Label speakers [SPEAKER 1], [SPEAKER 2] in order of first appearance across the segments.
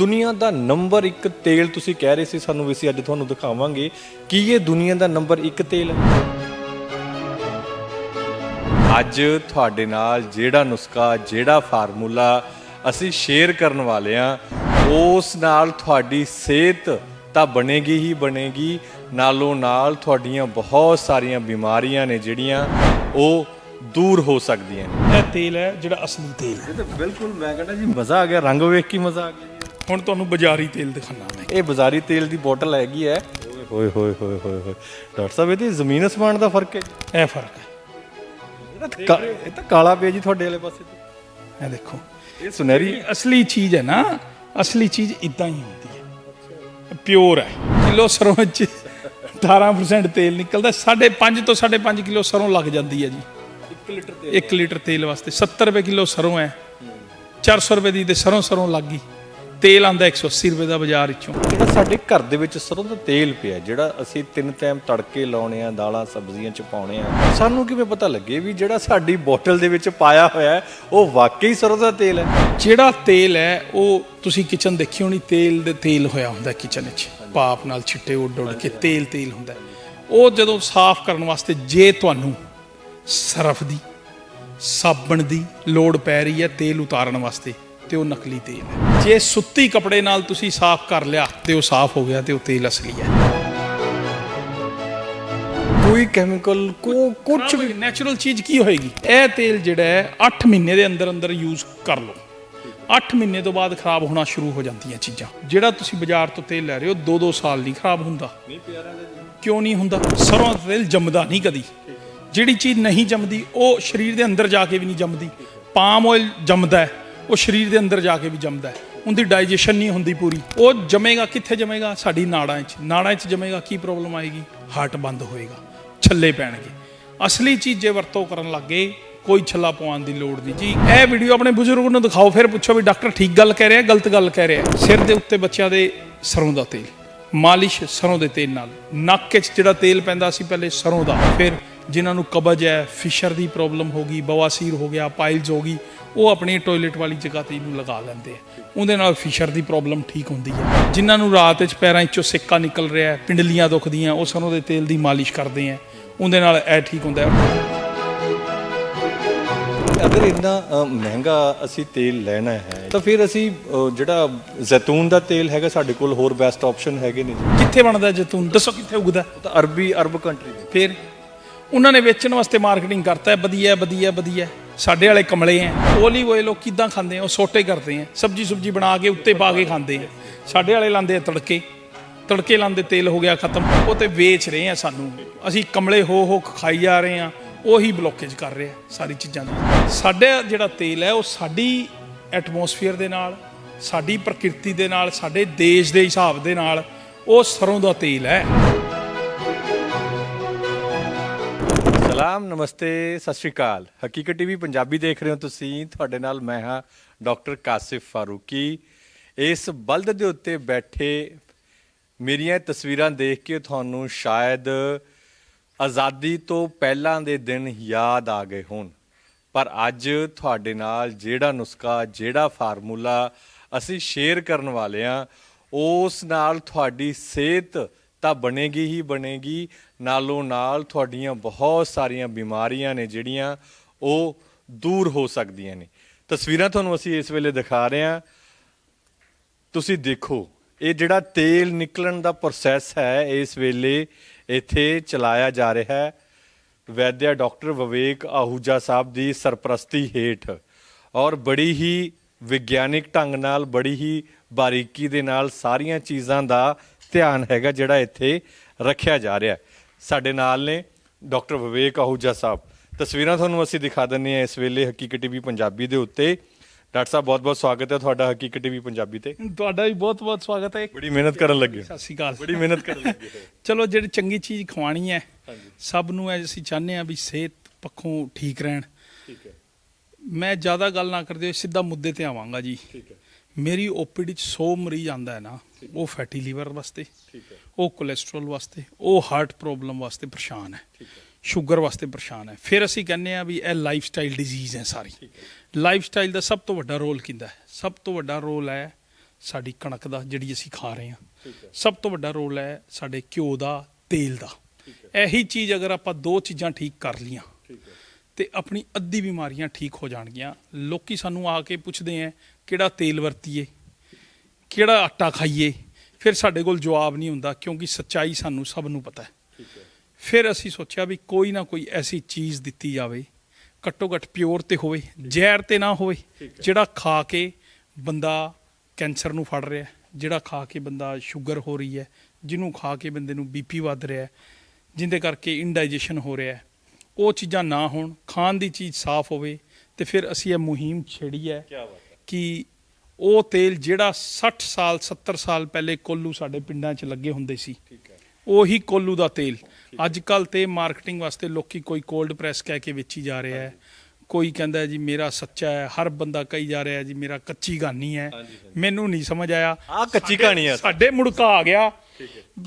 [SPEAKER 1] ਦੁਨੀਆ ਦਾ ਨੰਬਰ 1 ਤੇਲ ਤੁਸੀਂ ਕਹਿ ਰਹੇ ਸੀ ਸਾਨੂੰ ਵੀ ਅਸੀਂ ਅੱਜ ਤੁਹਾਨੂੰ ਦਿਖਾਵਾਂਗੇ। ਕੀ ਇਹ ਦੁਨੀਆ ਦਾ ਨੰਬਰ 1 ਤੇਲ ਹੈ? ਅੱਜ ਤੁਹਾਡੇ ਨਾਲ ਜਿਹੜਾ ਨੁਸਖਾ ਜਿਹੜਾ ਫਾਰਮੂਲਾ ਅਸੀਂ ਸ਼ੇਅਰ ਕਰਨ ਵਾਲੇ ਆ ਉਸ ਨਾਲ ਤੁਹਾਡੀ ਸਿਹਤ ਤਾਂ ਬਣੇਗੀ ਹੀ ਬਣੇਗੀ ਨਾਲੋਂ ਨਾਲ ਤੁਹਾਡੀਆਂ ਬਹੁਤ ਸਾਰੀਆਂ ਬਿਮਾਰੀਆਂ ਨੇ ਜਿਹੜੀਆਂ ਉਹ ਦੂਰ ਹੋ ਸਕਦੀਆਂ ਨੇ।
[SPEAKER 2] ਇਹ ਤੇਲ ਹੈ ਜਿਹੜਾ ਅਸਲੀ ਤੇਲ ਹੈ।
[SPEAKER 1] ਇਹ ਤਾਂ ਬਿਲਕੁਲ ਮੈਂ ਕਹਿੰਦਾ ਜੀ ਮਜ਼ਾ ਆ ਗਿਆ ਰੰਗ ਵੇਖ ਕੇ ਮਜ਼ਾ ਆ ਗਿਆ।
[SPEAKER 2] ਹੁਣ ਤੁਹਾਨੂੰ ਬਾਜ਼ਾਰੀ ਤੇਲ ਦਿਖਾਣਾ ਮੈਂ।
[SPEAKER 1] ਇਹ ਬਾਜ਼ਾਰੀ ਤੇਲ ਦੀ ਬੋਤਲ ਹੈਗੀ ਹੈ। ਓਏ ਹੋਏ ਹੋਏ ਹੋਏ ਹੋਏ। ਡਾਕਟਰ ਸਾਹਿਬ ਇਹਦੀ ਜ਼ਮੀਨ ਅਸਮਾਨ ਦਾ ਫ਼ਰਕ ਹੈ
[SPEAKER 2] ਇਹ ਫ਼ਰਕ ਹੈ।
[SPEAKER 1] ਇਹ ਤਾਂ ਕਾ- ਇਹ ਤਾਂ ਕਾਲਾ ਪਿਆ ਜੀ ਤੁਹਾਡੇ ਵਾਲੇ ਪਾਸੇ ਤੇ।
[SPEAKER 2] ਇਹ ਦੇਖੋ
[SPEAKER 1] ਇਹ ਸੁਨਹਿਰੀ
[SPEAKER 2] ਅਸਲੀ ਚੀਜ਼ ਹੈ ਨਾ ਅਸਲੀ ਚੀਜ਼ ਇਦਾਂ ਹੀ ਹੁੰਦੀ ਹੈ। ਪਿਓਰ ਹੈ। ਕਿਲੋ ਸਰੋਂ ਵਿੱਚ 18% ਤੇਲ ਨਿਕਲਦਾ 5.5 ਤੋਂ 5.5 ਕਿਲੋ ਸਰੋਂ ਲੱਗ ਜਾਂਦੀ ਹੈ ਜੀ।
[SPEAKER 1] 1 ਲੀਟਰ ਤੇਲ।
[SPEAKER 2] 1 ਲੀਟਰ ਤੇਲ ਵਾਸਤੇ 70 ਰੁਪਏ ਕਿਲੋ ਸਰੋਂ ਹੈ। 400 ਰੁਪਏ ਦੀ ਤੇ ਸਰੋਂ ਸਰੋਂ ਲੱਗ ਗਈ। ਤੇਲ ਆਂਦਾ 180 ਰੁਪਏ ਦਾ ਬਾਜ਼ਾਰ ਵਿੱਚੋਂ।
[SPEAKER 1] ਜਿਹੜਾ ਸਾਡੇ ਘਰ ਦੇ ਵਿੱਚ ਸਰੋਂ ਦਾ ਤੇਲ ਪਿਆ ਜਿਹੜਾ ਅਸੀਂ ਤਿੰਨ ਟਾਈਮ ਤੜਕੇ ਲਾਉਣੇ ਆ ਦਾਲਾਂ ਸਬਜ਼ੀਆਂ ਚ ਪਾਉਣੇ ਆ ਸਾਨੂੰ ਕਿਵੇਂ ਪਤਾ ਲੱਗੇ ਵੀ ਜਿਹੜਾ ਸਾਡੀ ਬੋਤਲ ਦੇ ਵਿੱਚ ਪਾਇਆ ਹੋਇਆ ਹੈ ਉਹ ਵਾਕਈ ਸਰੋਂ ਦਾ ਤੇਲ ਹੈ?
[SPEAKER 2] ਜਿਹੜਾ ਤੇਲ ਹੈ ਉਹ ਤੁਸੀਂ ਕਿਚਨ ਦੇਖੀ ਹੋਣੀ ਤੇਲ ਦੇ ਤੇਲ ਹੋਇਆ ਹੁੰਦਾ ਕਿਚਨ ਵਿੱਚ। ਪਾਪ ਨਾਲ ਛਿੱਟੇ ਉੱਡ ਉੱਡ ਕੇ ਤੇਲ ਤੇਲ ਹੁੰਦਾ ਉਹ ਜਦੋਂ ਸਾਫ਼ ਕਰਨ ਵਾਸਤੇ ਜੇ ਤੁਹਾਨੂੰ ਸਰਫ ਦੀ ਸਾਬਣ ਦੀ ਲੋੜ ਪੈ ਰਹੀ ਹੈ ਤੇਲ ਉਤਾਰਨ ਵਾਸਤੇ ਤੇ ਉਹ ਨਕਲੀ ਤੇਲ ਹੈ। ਜੇ ਸੁੱਤੀ ਕਪੜੇ ਨਾਲ ਤੁਸੀਂ ਸਾਫ਼ ਕਰ ਲਿਆ ਤੇ ਉਹ ਸਾਫ਼ ਹੋ ਗਿਆ ਤੇ ਉਹ ਤੇਲ ਅਸਲੀ ਹੈ।
[SPEAKER 1] ਕੋਈ ਕੈਮੀਕਲ ਕੋ ਕੁਝ ਵੀ
[SPEAKER 2] ਨੈਚੁਰਲ ਚੀਜ਼ ਕੀ ਹੋਏਗੀ? ਇਹ ਤੇਲ ਜਿਹੜਾ ਹੈ 8 ਮਹੀਨੇ ਦੇ ਅੰਦਰ ਅੰਦਰ ਯੂਜ਼ ਕਰ ਲਓ। 8 ਮਹੀਨੇ ਤੋਂ ਬਾਅਦ ਖਰਾਬ ਹੋਣਾ ਸ਼ੁਰੂ ਹੋ ਜਾਂਦੀਆਂ ਚੀਜ਼ਾਂ। ਜਿਹੜਾ ਤੁਸੀਂ ਬਾਜ਼ਾਰ ਤੋਂ ਤੇਲ ਲੈ ਰਹੇ ਹੋ 2-2 ਸਾਲ ਨਹੀਂ ਖਰਾਬ ਹੁੰਦਾ।
[SPEAKER 1] ਨਹੀਂ
[SPEAKER 2] ਕਿਉਂ ਨਹੀਂ ਹੁੰਦਾ? ਸਰੋਂ ਦਾ ਤੇਲ ਜੰਮਦਾ ਨਹੀਂ ਕਦੀ। ਜਿਹੜੀ ਚੀਜ਼ ਨਹੀਂ ਜੰਮਦੀ ਉਹ ਸਰੀਰ ਦੇ ਅੰਦਰ ਜਾ ਕੇ ਵੀ ਨਹੀਂ ਜੰਮਦੀ। ਪਾਮ ਆਇਲ ਜੰਮਦਾ ਹੈ ਉਹ ਸਰੀਰ ਦੇ ਅੰਦਰ ਜਾ ਕੇ ਵੀ ਜੰਮਦਾ ਹੈ। ਉਹਦੀ ਡਾਈਜੈਸ਼ਨ ਨਹੀਂ ਹੁੰਦੀ ਪੂਰੀ। ਉਹ ਜਮੇਗਾ, ਕਿੱਥੇ ਜਮੇਗਾ? ਸਾਡੀ ਨਾੜਾਂ 'ਚ। ਨਾੜਾਂ 'ਚ ਜਮੇਗਾ, ਕੀ ਪ੍ਰੋਬਲਮ ਆਏਗੀ? ਹਾਰਟ ਬੰਦ ਹੋਏਗਾ। ਛੱਲੇ ਪੈਣਗੇ। ਅਸਲੀ ਚੀਜ਼ ਜੇ ਵਰਤੋਂ ਕਰਨ ਲੱਗੇ ਕੋਈ ਛੱਲਾ ਪਵਾਉਣ ਦੀ ਲੋੜ ਨਹੀਂ। ਜੀ, ਇਹ ਵੀਡੀਓ ਆਪਣੇ ਬਜ਼ੁਰਗ ਨੂੰ ਦਿਖਾਓ, ਫਿਰ ਪੁੱਛੋ ਵੀ ਡਾਕਟਰ ਠੀਕ ਗੱਲ ਕਹਿ ਰਿਹਾ, ਗਲਤ ਗੱਲ ਕਹਿ ਰਿਹਾ। ਸਿਰ ਦੇ ਉੱਤੇ ਬੱਚਿਆਂ ਦੇ ਸਰੋਂ ਦਾ ਤੇਲ। ਮਾਲਿਸ਼ ਸਰੋਂ ਦੇ ਤੇਲ ਨਾਲ। ਨੱਕ 'ਚ ਜਿਹੜਾ ਤੇਲ ਪੈਂਦਾ ਸੀ ਪਹਿਲੇ ਸਰੋਂ ਦਾ, ਫਿਰ ਜਿਨ੍ਹਾਂ ਨੂੰ ਕਬਜ਼ ਹੈ, ਫਿਸ਼ਰ ਦੀ ਪ੍ਰੋਬਲਮ ਹੋ ਗਈ, ਬਵਾਸੀਰ ਹੋ ਗਿਆ, ਪਾਈਲਸ ਹੋ ਗਈ, ਉਹ ਆਪਣੀ ਟਾਇਲਟ ਵਾਲੀ ਜਗ੍ਹਾ ਤੇ ਇਹਨੂੰ ਲਗਾ ਲੈਂਦੇ ਆ। ਉਹਦੇ ਨਾਲ ਫਿਸ਼ਰ ਦੀ ਪ੍ਰੋਬਲਮ ਠੀਕ ਹੁੰਦੀ ਹੈ। ਜਿਨ੍ਹਾਂ ਨੂੰ ਰਾਤ 'ਚ ਪੈਰਾਂ 'ਚੋਂ ਸਿੱਕਾ ਨਿਕਲ ਰਿਹਾ ਪਿੰਡਲੀਆਂ ਦੁਖਦੀਆਂ, ਉਹ ਸਰੋਂ ਦੇ ਤੇਲ ਦੀ ਮਾਲਿਸ਼ ਕਰਦੇ ਆ। ਉਹਦੇ ਨਾਲ ਇਹ ਠੀਕ ਹੁੰਦਾ ਹੈ।
[SPEAKER 1] ਅਗਰ ਇੰਨਾ ਮਹਿੰਗਾ ਅਸੀਂ ਤੇਲ ਲੈਣਾ ਹੈ ਤਾਂ ਫਿਰ ਅਸੀਂ ਜਿਹੜਾ ਜ਼ੈਤੂਨ ਦਾ ਤੇਲ ਹੈਗਾ ਸਾਡੇ ਕੋਲ ਹੋਰ ਬੈਸਟ ਆਪਸ਼ਨ ਹੈਗੇ ਨੇ।
[SPEAKER 2] ਕਿੱਥੇ ਬਣਦਾ ਜੈਤੂਨ? ਦੱਸੋ ਕਿੱਥੇ ਉਗਦਾ
[SPEAKER 1] ਤਾਂ ਅਰਬੀ ਅਰਬ ਕੰਟਰੀ ਦੇ।
[SPEAKER 2] ਫਿਰ? ਉਹਨਾਂ ਨੇ ਵੇਚਣ ਵਾਸਤੇ ਮਾਰਕੀਟਿੰਗ ਕਰਤਾ ਹੈ ਵਧੀਆ ਵਧੀਆ ਵਧੀਆ। ਸਾਡੇ ਵਾਲੇ ਕਮਲੇ ਐ। ਓਲੀਵ ਆਇਲ ਉਹ ਕਿਦਾਂ ਖਾਂਦੇ ਆ ਉਹ ਸੋਟੇ ਕਰਦੇ ਆ ਸਬਜੀ ਸੁਬਜੀ ਬਣਾ ਕੇ ਉੱਤੇ ਪਾ ਕੇ ਖਾਂਦੇ ਆ ਸਾਡੇ ਵਾਲੇ ਲਾਉਂਦੇ ਆ ਤੜਕੇ। ਤੜਕੇ ਲਾਉਂਦੇ ਤੇਲ ਹੋ ਗਿਆ ਖਤਮ। ਉਹ ਤੇ ਵੇਚ ਰਹੇ ਆ ਸਾਨੂੰ। ਅਸੀਂ ਕਮਲੇ ਹੋ ਹੋ ਖਾਈ ਜਾ ਰਹੇ ਆ ਉਹੀ ਬਲੋਕੇਜ ਕਰ ਰਹੇ ਸਾਰੀ ਚੀਜ਼ਾਂ ਦਾ ਸਾਡਾ ਜਿਹੜਾ ਤੇਲ ਹੈ ਉਹ ਸਾਡੀ ਐਟਮੋਸਫੀਅਰ ਦੇ ਨਾਲ, ਸਾਡੀ ਪ੍ਰਕਿਰਤੀ ਦੇ ਨਾਲ, ਸਾਡੇ ਦੇਸ਼ ਦੇ ਹਿਸਾਬ ਦੇ ਨਾਲ ਉਹ ਸਰੋਂ ਦਾ ਤੇਲ ਹੈ।
[SPEAKER 1] ਸਲਾਮ, ਨਮਸਤੇ, ਸਤਿ ਸ਼੍ਰੀ ਅਕਾਲ। ਹਕੀਕਤ ਟੀਵੀ ਪੰਜਾਬੀ ਦੇਖ ਰਹੇ ਹੋ ਤੁਸੀਂ। ਤੁਹਾਡੇ ਨਾਲ ਮੈਂ ਹਾਂ ਡਾਕਟਰ ਕਾਸਿਫ ਫਾਰੂਕੀ। ਇਸ ਬਲਦ ਦੇ ਉੱਤੇ ਬੈਠੇ ਮੇਰੀਆਂ ਤਸਵੀਰਾਂ ਦੇਖ ਕੇ ਤੁਹਾਨੂੰ ਸ਼ਾਇਦ ਆਜ਼ਾਦੀ ਤੋਂ ਪਹਿਲਾਂ ਦੇ ਦਿਨ ਯਾਦ ਆ ਗਏ ਹੋਣ। ਪਰ ਅੱਜ ਤੁਹਾਡੇ ਨਾਲ ਜਿਹੜਾ ਨੁਸਖਾ, ਜਿਹੜਾ ਫਾਰਮੂਲਾ ਅਸੀਂ ਸ਼ੇਅਰ ਕਰਨ ਵਾਲੇ ਆ ਉਸ ਨਾਲ ਤੁਹਾਡੀ ਸਿਹਤ ਤਾਂ ਬਣੇਗੀ ਹੀ ਬਣੇਗੀ। ਨਾਲੋਂ ਨਾਲ ਤੁਹਾਡੀਆਂ ਬਹੁਤ ਸਾਰੀਆਂ ਬਿਮਾਰੀਆਂ ਨੇ ਜਿਹੜੀਆਂ ਉਹ ਦੂਰ ਹੋ ਸਕਦੀਆਂ ਨੇ। ਤਸਵੀਰਾਂ ਤੁਹਾਨੂੰ ਅਸੀਂ ਇਸ ਵੇਲੇ ਦਿਖਾ ਰਹੇ ਹਾਂ। ਤੁਸੀਂ ਦੇਖੋ, ਇਹ ਜਿਹੜਾ ਤੇਲ ਨਿਕਲਣ ਦਾ ਪ੍ਰੋਸੈਸ ਹੈ, ਇਸ ਵੇਲੇ ਇੱਥੇ ਚਲਾਇਆ ਜਾ ਰਿਹਾ ਹੈ। ਵੈਦਿਆ ਡਾਕਟਰ ਵਿਵੇਕ ਆਹੂਜਾ ਸਾਹਿਬ ਦੀ ਸਰਪ੍ਰਸਤੀ ਹੇਠ ਔਰ ਬੜੀ ਹੀ ਵਿਗਿਆਨਿਕ ਢੰਗ ਨਾਲ, ਬੜੀ ਹੀ ਬਾਰੀਕੀ ਦੇ ਨਾਲ ਸਾਰੀਆਂ ਚੀਜ਼ਾਂ ਦਾ ਧਿਆਨ ਹੈਗਾ ਜਿਹੜਾ ਇੱਥੇ ਰੱਖਿਆ ਜਾ ਰਿਹਾ ਸਾਡੇ ਨਾਲ ਨੇ ਡਾਕਟਰ ਵਿਵੇਕ ਆਹੂਜਾ ਸਾਹਿਬ। ਤਸਵੀਰਾਂ ਤੁਹਾਨੂੰ ਅਸੀਂ ਦਿਖਾ ਦਿੰਨੇ ਆ ਇਸ ਵੇਲੇ ਹਕੀਕਤ ਟੀਵੀ ਪੰਜਾਬੀ ਦੇ ਉੱਤੇ। ਡਾਕਟਰ ਸਾਹਿਬ ਬਹੁਤ ਬਹੁਤ ਸਵਾਗਤ ਹੈ ਤੁਹਾਡਾ ਹਕੀਕਤ ਟੀਵੀ ਪੰਜਾਬੀ ਤੇ।
[SPEAKER 2] ਤੁਹਾਡਾ ਵੀ ਬਹੁਤ ਬਹੁਤ ਸਵਾਗਤ ਹੈ।
[SPEAKER 1] ਬੜੀ ਮਿਹਨਤ ਕਰਨ ਲੱਗੇ ਹੋ।
[SPEAKER 2] ਸਤਿ ਸ਼੍ਰੀ ਅਕਾਲ।
[SPEAKER 1] ਬੜੀ ਮਿਹਨਤ ਕਰਨ ਲੱਗੇ ਹੋ।
[SPEAKER 2] ਚਲੋ ਜਿਹੜੀ ਚੰਗੀ ਚੀਜ਼ ਖਵਾਣੀ ਹੈ ਸਭ ਨੂੰ ਐ ਅਸੀਂ ਚਾਹੁੰਦੇ ਆ ਵੀ ਸਿਹਤ ਪੱਖੋਂ ਠੀਕ ਰਹਿਣ।
[SPEAKER 1] ਠੀਕ ਹੈ।
[SPEAKER 2] ਮੈਂ ਜ਼ਿਆਦਾ ਗੱਲ ਨਾ ਕਰਦੇ ਹੋਏ ਸਿੱਧਾ ਮੁੱਦੇ ਤੇ ਆਵਾਂਗਾ ਜੀ।
[SPEAKER 1] ਠੀਕ ਹੈ।
[SPEAKER 2] ਮੇਰੀ ਓਪੀਡੀ ਚ 100 ਮਰੀਜ਼ ਆਂਦਾ ਹੈ ਨਾ ਉਹ ਫੈਟੀ ਲੀਵਰ ਵਾਸਤੇ
[SPEAKER 1] ਠੀਕ ਹੈ।
[SPEAKER 2] ਉਹ ਕੋਲੇਸਟ੍ਰੋਲ ਵਾਸਤੇ ਉਹ ਹਾਰਟ ਪ੍ਰੋਬਲਮ ਵਾਸਤੇ ਪਰੇਸ਼ਾਨ ਹੈ। ਸ਼ੂਗਰ ਵਾਸਤੇ ਪਰੇਸ਼ਾਨ ਹੈ। ਫਿਰ ਅਸੀਂ ਕਹਿੰਦੇ ਆ ਵੀ ਇਹ ਲਾਈਫ ਸਟਾਈਲ ਡਿਜ਼ੀਜ਼ ਹੈ ਸਾਰੀ। ਲਾਈਫ ਸਟਾਈਲ ਦਾ ਸਭ ਤੋਂ ਵੱਡਾ ਰੋਲ ਕਿੰਦਾ ਹੈ? ਸਭ ਤੋਂ ਵੱਡਾ ਰੋਲ ਹੈ ਸਾਡੀ ਕਣਕ ਦਾ ਜਿਹੜੀ ਅਸੀਂ ਖਾ ਰਹੇ ਹਾਂ। ਸਭ ਤੋਂ ਵੱਡਾ ਰੋਲ ਹੈ ਸਾਡੇ ਘਿਓ ਦਾ ਤੇਲ ਦਾ। ਇਹੀ ਚੀਜ਼ ਅਗਰ ਆਪਾਂ ਦੋ ਚੀਜ਼ਾਂ ਠੀਕ ਕਰ ਲੀਆਂ ਤੇ ਆਪਣੀ ਅੱਧੀ ਬਿਮਾਰੀਆਂ ਠੀਕ ਹੋ ਜਾਣਗੀਆਂ ਲੋਕੀ ਸਾਨੂੰ ਆ ਕੇ ਪੁੱਛਦੇ ਆ ਕਿਹੜਾ ਤੇਲ ਵਰਤੀਏ? ਕਿਹੜਾ ਆਟਾ ਖਾਈਏ? ਫਿਰ ਸਾਡੇ ਕੋਲ ਜਵਾਬ ਨਹੀਂ ਹੁੰਦਾ ਕਿਉਂਕਿ ਸੱਚਾਈ ਸਾਨੂੰ ਸਭ ਨੂੰ ਪਤਾ ਹੈ। ਫਿਰ ਅਸੀਂ ਸੋਚਿਆ ਵੀ ਕੋਈ ਨਾ ਕੋਈ ਐਸੀ ਚੀਜ਼ ਦਿੱਤੀ ਜਾਵੇ ਘੱਟੋ ਘੱਟ ਪਿਓਰ ਤੇ ਹੋਵੇ ਜ਼ਹਿਰ ਤੇ ਨਾ ਹੋਵੇ ਜਿਹੜਾ ਖਾ ਕੇ ਬੰਦਾ ਕੈਂਸਰ ਨੂੰ ਫੜ ਰਿਹਾ ਜਿਹੜਾ ਖਾ ਕੇ ਬੰਦਾ ਸ਼ੂਗਰ ਹੋ ਰਹੀ ਹੈ ਜਿਹਨੂੰ ਖਾ ਕੇ ਬੰਦੇ ਨੂੰ ਬੀਪੀ ਵੱਧ ਰਿਹਾ ਹੈ ਜਿੰਦੇ ਕਰਕੇ ਇਨਡਾਈਜੈਸ਼ਨ ਹੋ ਰਿਹਾ ਹੈ ਉਹ ਚੀਜ਼ਾਂ ਨਾ ਹੋਣ ਖਾਣ ਦੀ ਚੀਜ਼ ਸਾਫ਼ ਹੋਵੇ ਤੇ ਫਿਰ ਅਸੀਂ ਇਹ ਮੁਹਿੰਮ ਛੇੜੀ ਹੈ
[SPEAKER 1] ਕੀ ਬਾਤ ਹੈ।
[SPEAKER 2] ਕਿ ਉਹ ਤੇਲ ਜਿਹੜਾ 60 ਸਾਲ 70 ਸਾਲ ਪਹਿਲੇ ਕੋਲੂ ਸਾਡੇ ਪਿੰਡਾਂ 'ਚ ਲੱਗੇ ਹੁੰਦੇ ਸੀ
[SPEAKER 1] ਠੀਕ ਹੈ।
[SPEAKER 2] ਉਹੀ ਕੋਲੂ ਦਾ ਤੇਲ। ਅੱਜ ਕੱਲ ਤੇ ਮਾਰਕੀਟਿੰਗ ਵਾਸਤੇ ਲੋਕੀ ਕੋਈ ਕੋਲਡ ਪ੍ਰੈਸ ਕਹਿ ਕੇ ਵੇਚੀ ਜਾ ਰਿਹਾ ਹੈ। ਕੋਈ ਕਹਿੰਦਾ ਹੈ ਜੀ ਮੇਰਾ ਸੱਚਾ ਹੈ ਹਰ ਬੰਦਾ ਕਹੀ ਜਾ ਰਿਹਾ ਹੈ ਜੀ ਮੇਰਾ ਕੱਚੀ ਗਾਨੀ ਹੈ। ਮੈਨੂੰ ਨਹੀਂ ਸਮਝ ਆਇਆ।
[SPEAKER 1] ਆਹ ਕੱਚੀ ਕਹਾਣੀ ਹੈ
[SPEAKER 2] ਸਾਡੇ ਮੁੜਕਾ ਆ ਗਿਆ।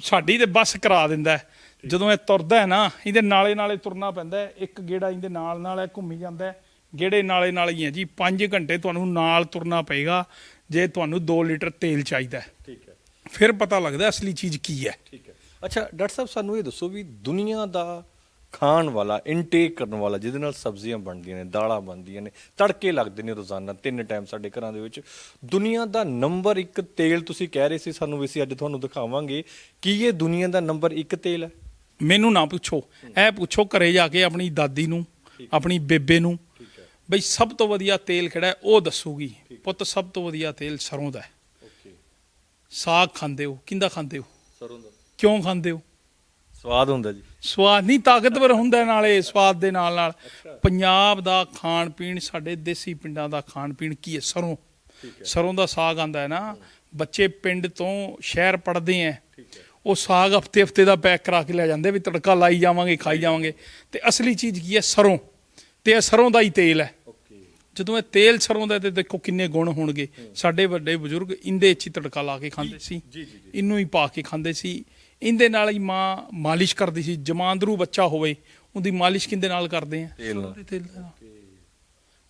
[SPEAKER 2] ਸਾਡੀ ਤੇ ਬੱਸ ਕਰਾ ਦਿੰਦਾ ਹੈ। ਜਦੋਂ ਇਹ ਤੁਰਦਾ ਹੈ ਨਾ ਇਹਦੇ ਨਾਲੇ ਨਾਲੇ ਤੁਰਨਾ ਪੈਂਦਾ ਹੈ। ਇੱਕ ਗੇੜਾ ਇਹਦੇ ਨਾਲ ਨਾਲ ਇਹ ਘੁੰਮੀ ਜਾਂਦਾ ਹੈ। ਗੇੜੇ ਨਾਲੇ ਨਾਲ ਹੀ ਹੈ ਜੀ। 5 ਘੰਟੇ ਤੁਹਾਨੂੰ ਨਾਲ ਤੁਰਨਾ ਪਏਗਾ ਜੇ ਤੁਹਾਨੂੰ 2 ਲੀਟਰ ਤੇਲ ਚਾਹੀਦਾ ਹੈ।
[SPEAKER 1] ਠੀਕ ਹੈ।
[SPEAKER 2] ਫਿਰ ਪਤਾ ਲੱਗਦਾ ਅਸਲੀ ਚੀਜ਼ ਕੀ ਹੈ।
[SPEAKER 1] ਠੀਕ ਹੈ। ਅੱਛਾ ਡਾਕਟਰ ਸਾਹਿਬ ਸਾਨੂੰ ਇਹ ਦੱਸੋ ਵੀ ਦੁਨੀਆ ਦਾ ਖਾਣ ਵਾਲਾ ਇਨਟੇਕ ਕਰਨ ਵਾਲਾ ਜਿਹਦੇ ਨਾਲ ਸਬਜ਼ੀਆਂ ਬਣਦੀਆਂ ਨੇ ਦਾਲਾਂ ਬਣਦੀਆਂ ਨੇ ਤੜਕੇ ਲੱਗਦੇ ਨੇ ਰੋਜ਼ਾਨਾ ਤਿੰਨ ਟਾਈਮ ਸਾਡੇ ਘਰਾਂ ਦੇ ਵਿੱਚ। ਦੁਨੀਆ ਦਾ ਨੰਬਰ 1 ਤੇਲ ਤੁਸੀਂ ਕਹਿ ਰਹੇ ਸੀ ਸਾਨੂੰ ਵੀ ਅਸੀਂ ਅੱਜ ਤੁਹਾਨੂੰ ਦਿਖਾਵਾਂਗੇ। ਕੀ ਇਹ ਦੁਨੀਆ ਦਾ ਨੰਬਰ 1 ਤੇਲ ਹੈ?
[SPEAKER 2] ਮੈਨੂੰ ਨਾ ਪੁੱਛੋ। ਇਹ ਪੁੱਛੋ ਘਰੇ ਜਾ ਕੇ ਆਪਣੀ ਦਾਦੀ ਨੂੰ ਆਪਣੀ ਬੇਬੇ ਨੂੰ ਬਈ ਸਭ ਤੋਂ ਵਧੀਆ ਤੇਲ ਕਿਹੜਾ ਹੈ? ਉਹ ਦੱਸੂਗੀ। ਪੁੱਤ ਸਭ ਤੋਂ ਵਧੀਆ ਤੇਲ ਸਰੋਂ ਦਾ ਹੈ।
[SPEAKER 1] ਓਕੇ।
[SPEAKER 2] ਸਾਗ ਖਾਂਦੇ ਹੋ ਕਿੰਦਾ ਖਾਂਦੇ ਹੋ?
[SPEAKER 1] ਸਰੋਂ ਦਾ।
[SPEAKER 2] ਕਿਉਂ ਖਾਂਦੇ ਹੋ?
[SPEAKER 1] ਸਵਾਦ ਹੁੰਦਾ ਜੀ।
[SPEAKER 2] ਸਵਾਦ ਨਹੀਂ ਤਾਕਤਵਰ ਹੁੰਦਾ ਨਾਲੇ ਸਵਾਦ ਦੇ ਨਾਲ ਨਾਲ। ਪੰਜਾਬ ਦਾ ਖਾਣ ਪੀਣ ਸਾਡੇ ਦੇਸੀ ਪਿੰਡਾਂ ਦਾ ਖਾਣ ਪੀਣ ਕੀ ਹੈ? ਸਰੋਂ। ਸਰੋਂ ਦਾ ਸਾਗ ਆਂਦਾ ਹੈ ਨਾ। ਬੱਚੇ ਪਿੰਡ ਤੋਂ ਸ਼ਹਿਰ ਪੜਦੇ ਐ। ਉਹ ਸਾਗ ਹਫ਼ਤੇ ਹਫ਼ਤੇ ਦਾ ਪੈਕ ਕਰਾ ਕੇ ਲੈ ਜਾਂਦੇ ਵੀ ਤੜਕਾ ਲਾਈ ਜਾਵਾਂਗੇ ਖਾਈ ਜਾਵਾਂਗੇ। ਤੇ ਅਸਲੀ ਚੀਜ਼ ਕੀ ਹੈ? ਸਰੋਂ। ਤੇ ਇਹ ਸਰੋਂ ਦਾ ਹੀ ਤੇਲ ਹੈ। ਜਦੋਂ ਇਹ ਤੇਲ ਸਰੋਂ ਦਾ ਤੇ ਦੇਖੋ ਕਿੰਨੇ ਗੁਣ ਹੋਣਗੇ। ਸਾਡੇ ਵੱਡੇ ਬਜ਼ੁਰਗ ਇੰਦੇ 'ਚ ਤੜਕਾ ਲਾ ਕੇ ਖਾਂਦੇ ਸੀ। ਇਹਨੂੰ ਹੀ ਪਾ ਕੇ ਖਾਂਦੇ ਸੀ। ਇਹਦੇ ਨਾਲ ਹੀ ਮਾਂ ਮਾਲਿਸ਼ ਕਰਦੀ ਸੀ ਜਮਾਂਦਰੂ ਬੱਚਾ ਹੋਵੇ ਉਹਦੀ ਮਾਲਿਸ਼ ਕਿੰਦੇ ਨਾਲ ਕਰਦੇ ਆ?
[SPEAKER 1] ਤੇਲ ਨਾਲ।
[SPEAKER 2] ਸਰੋਂ ਦੇ ਤੇਲ ਨਾਲ।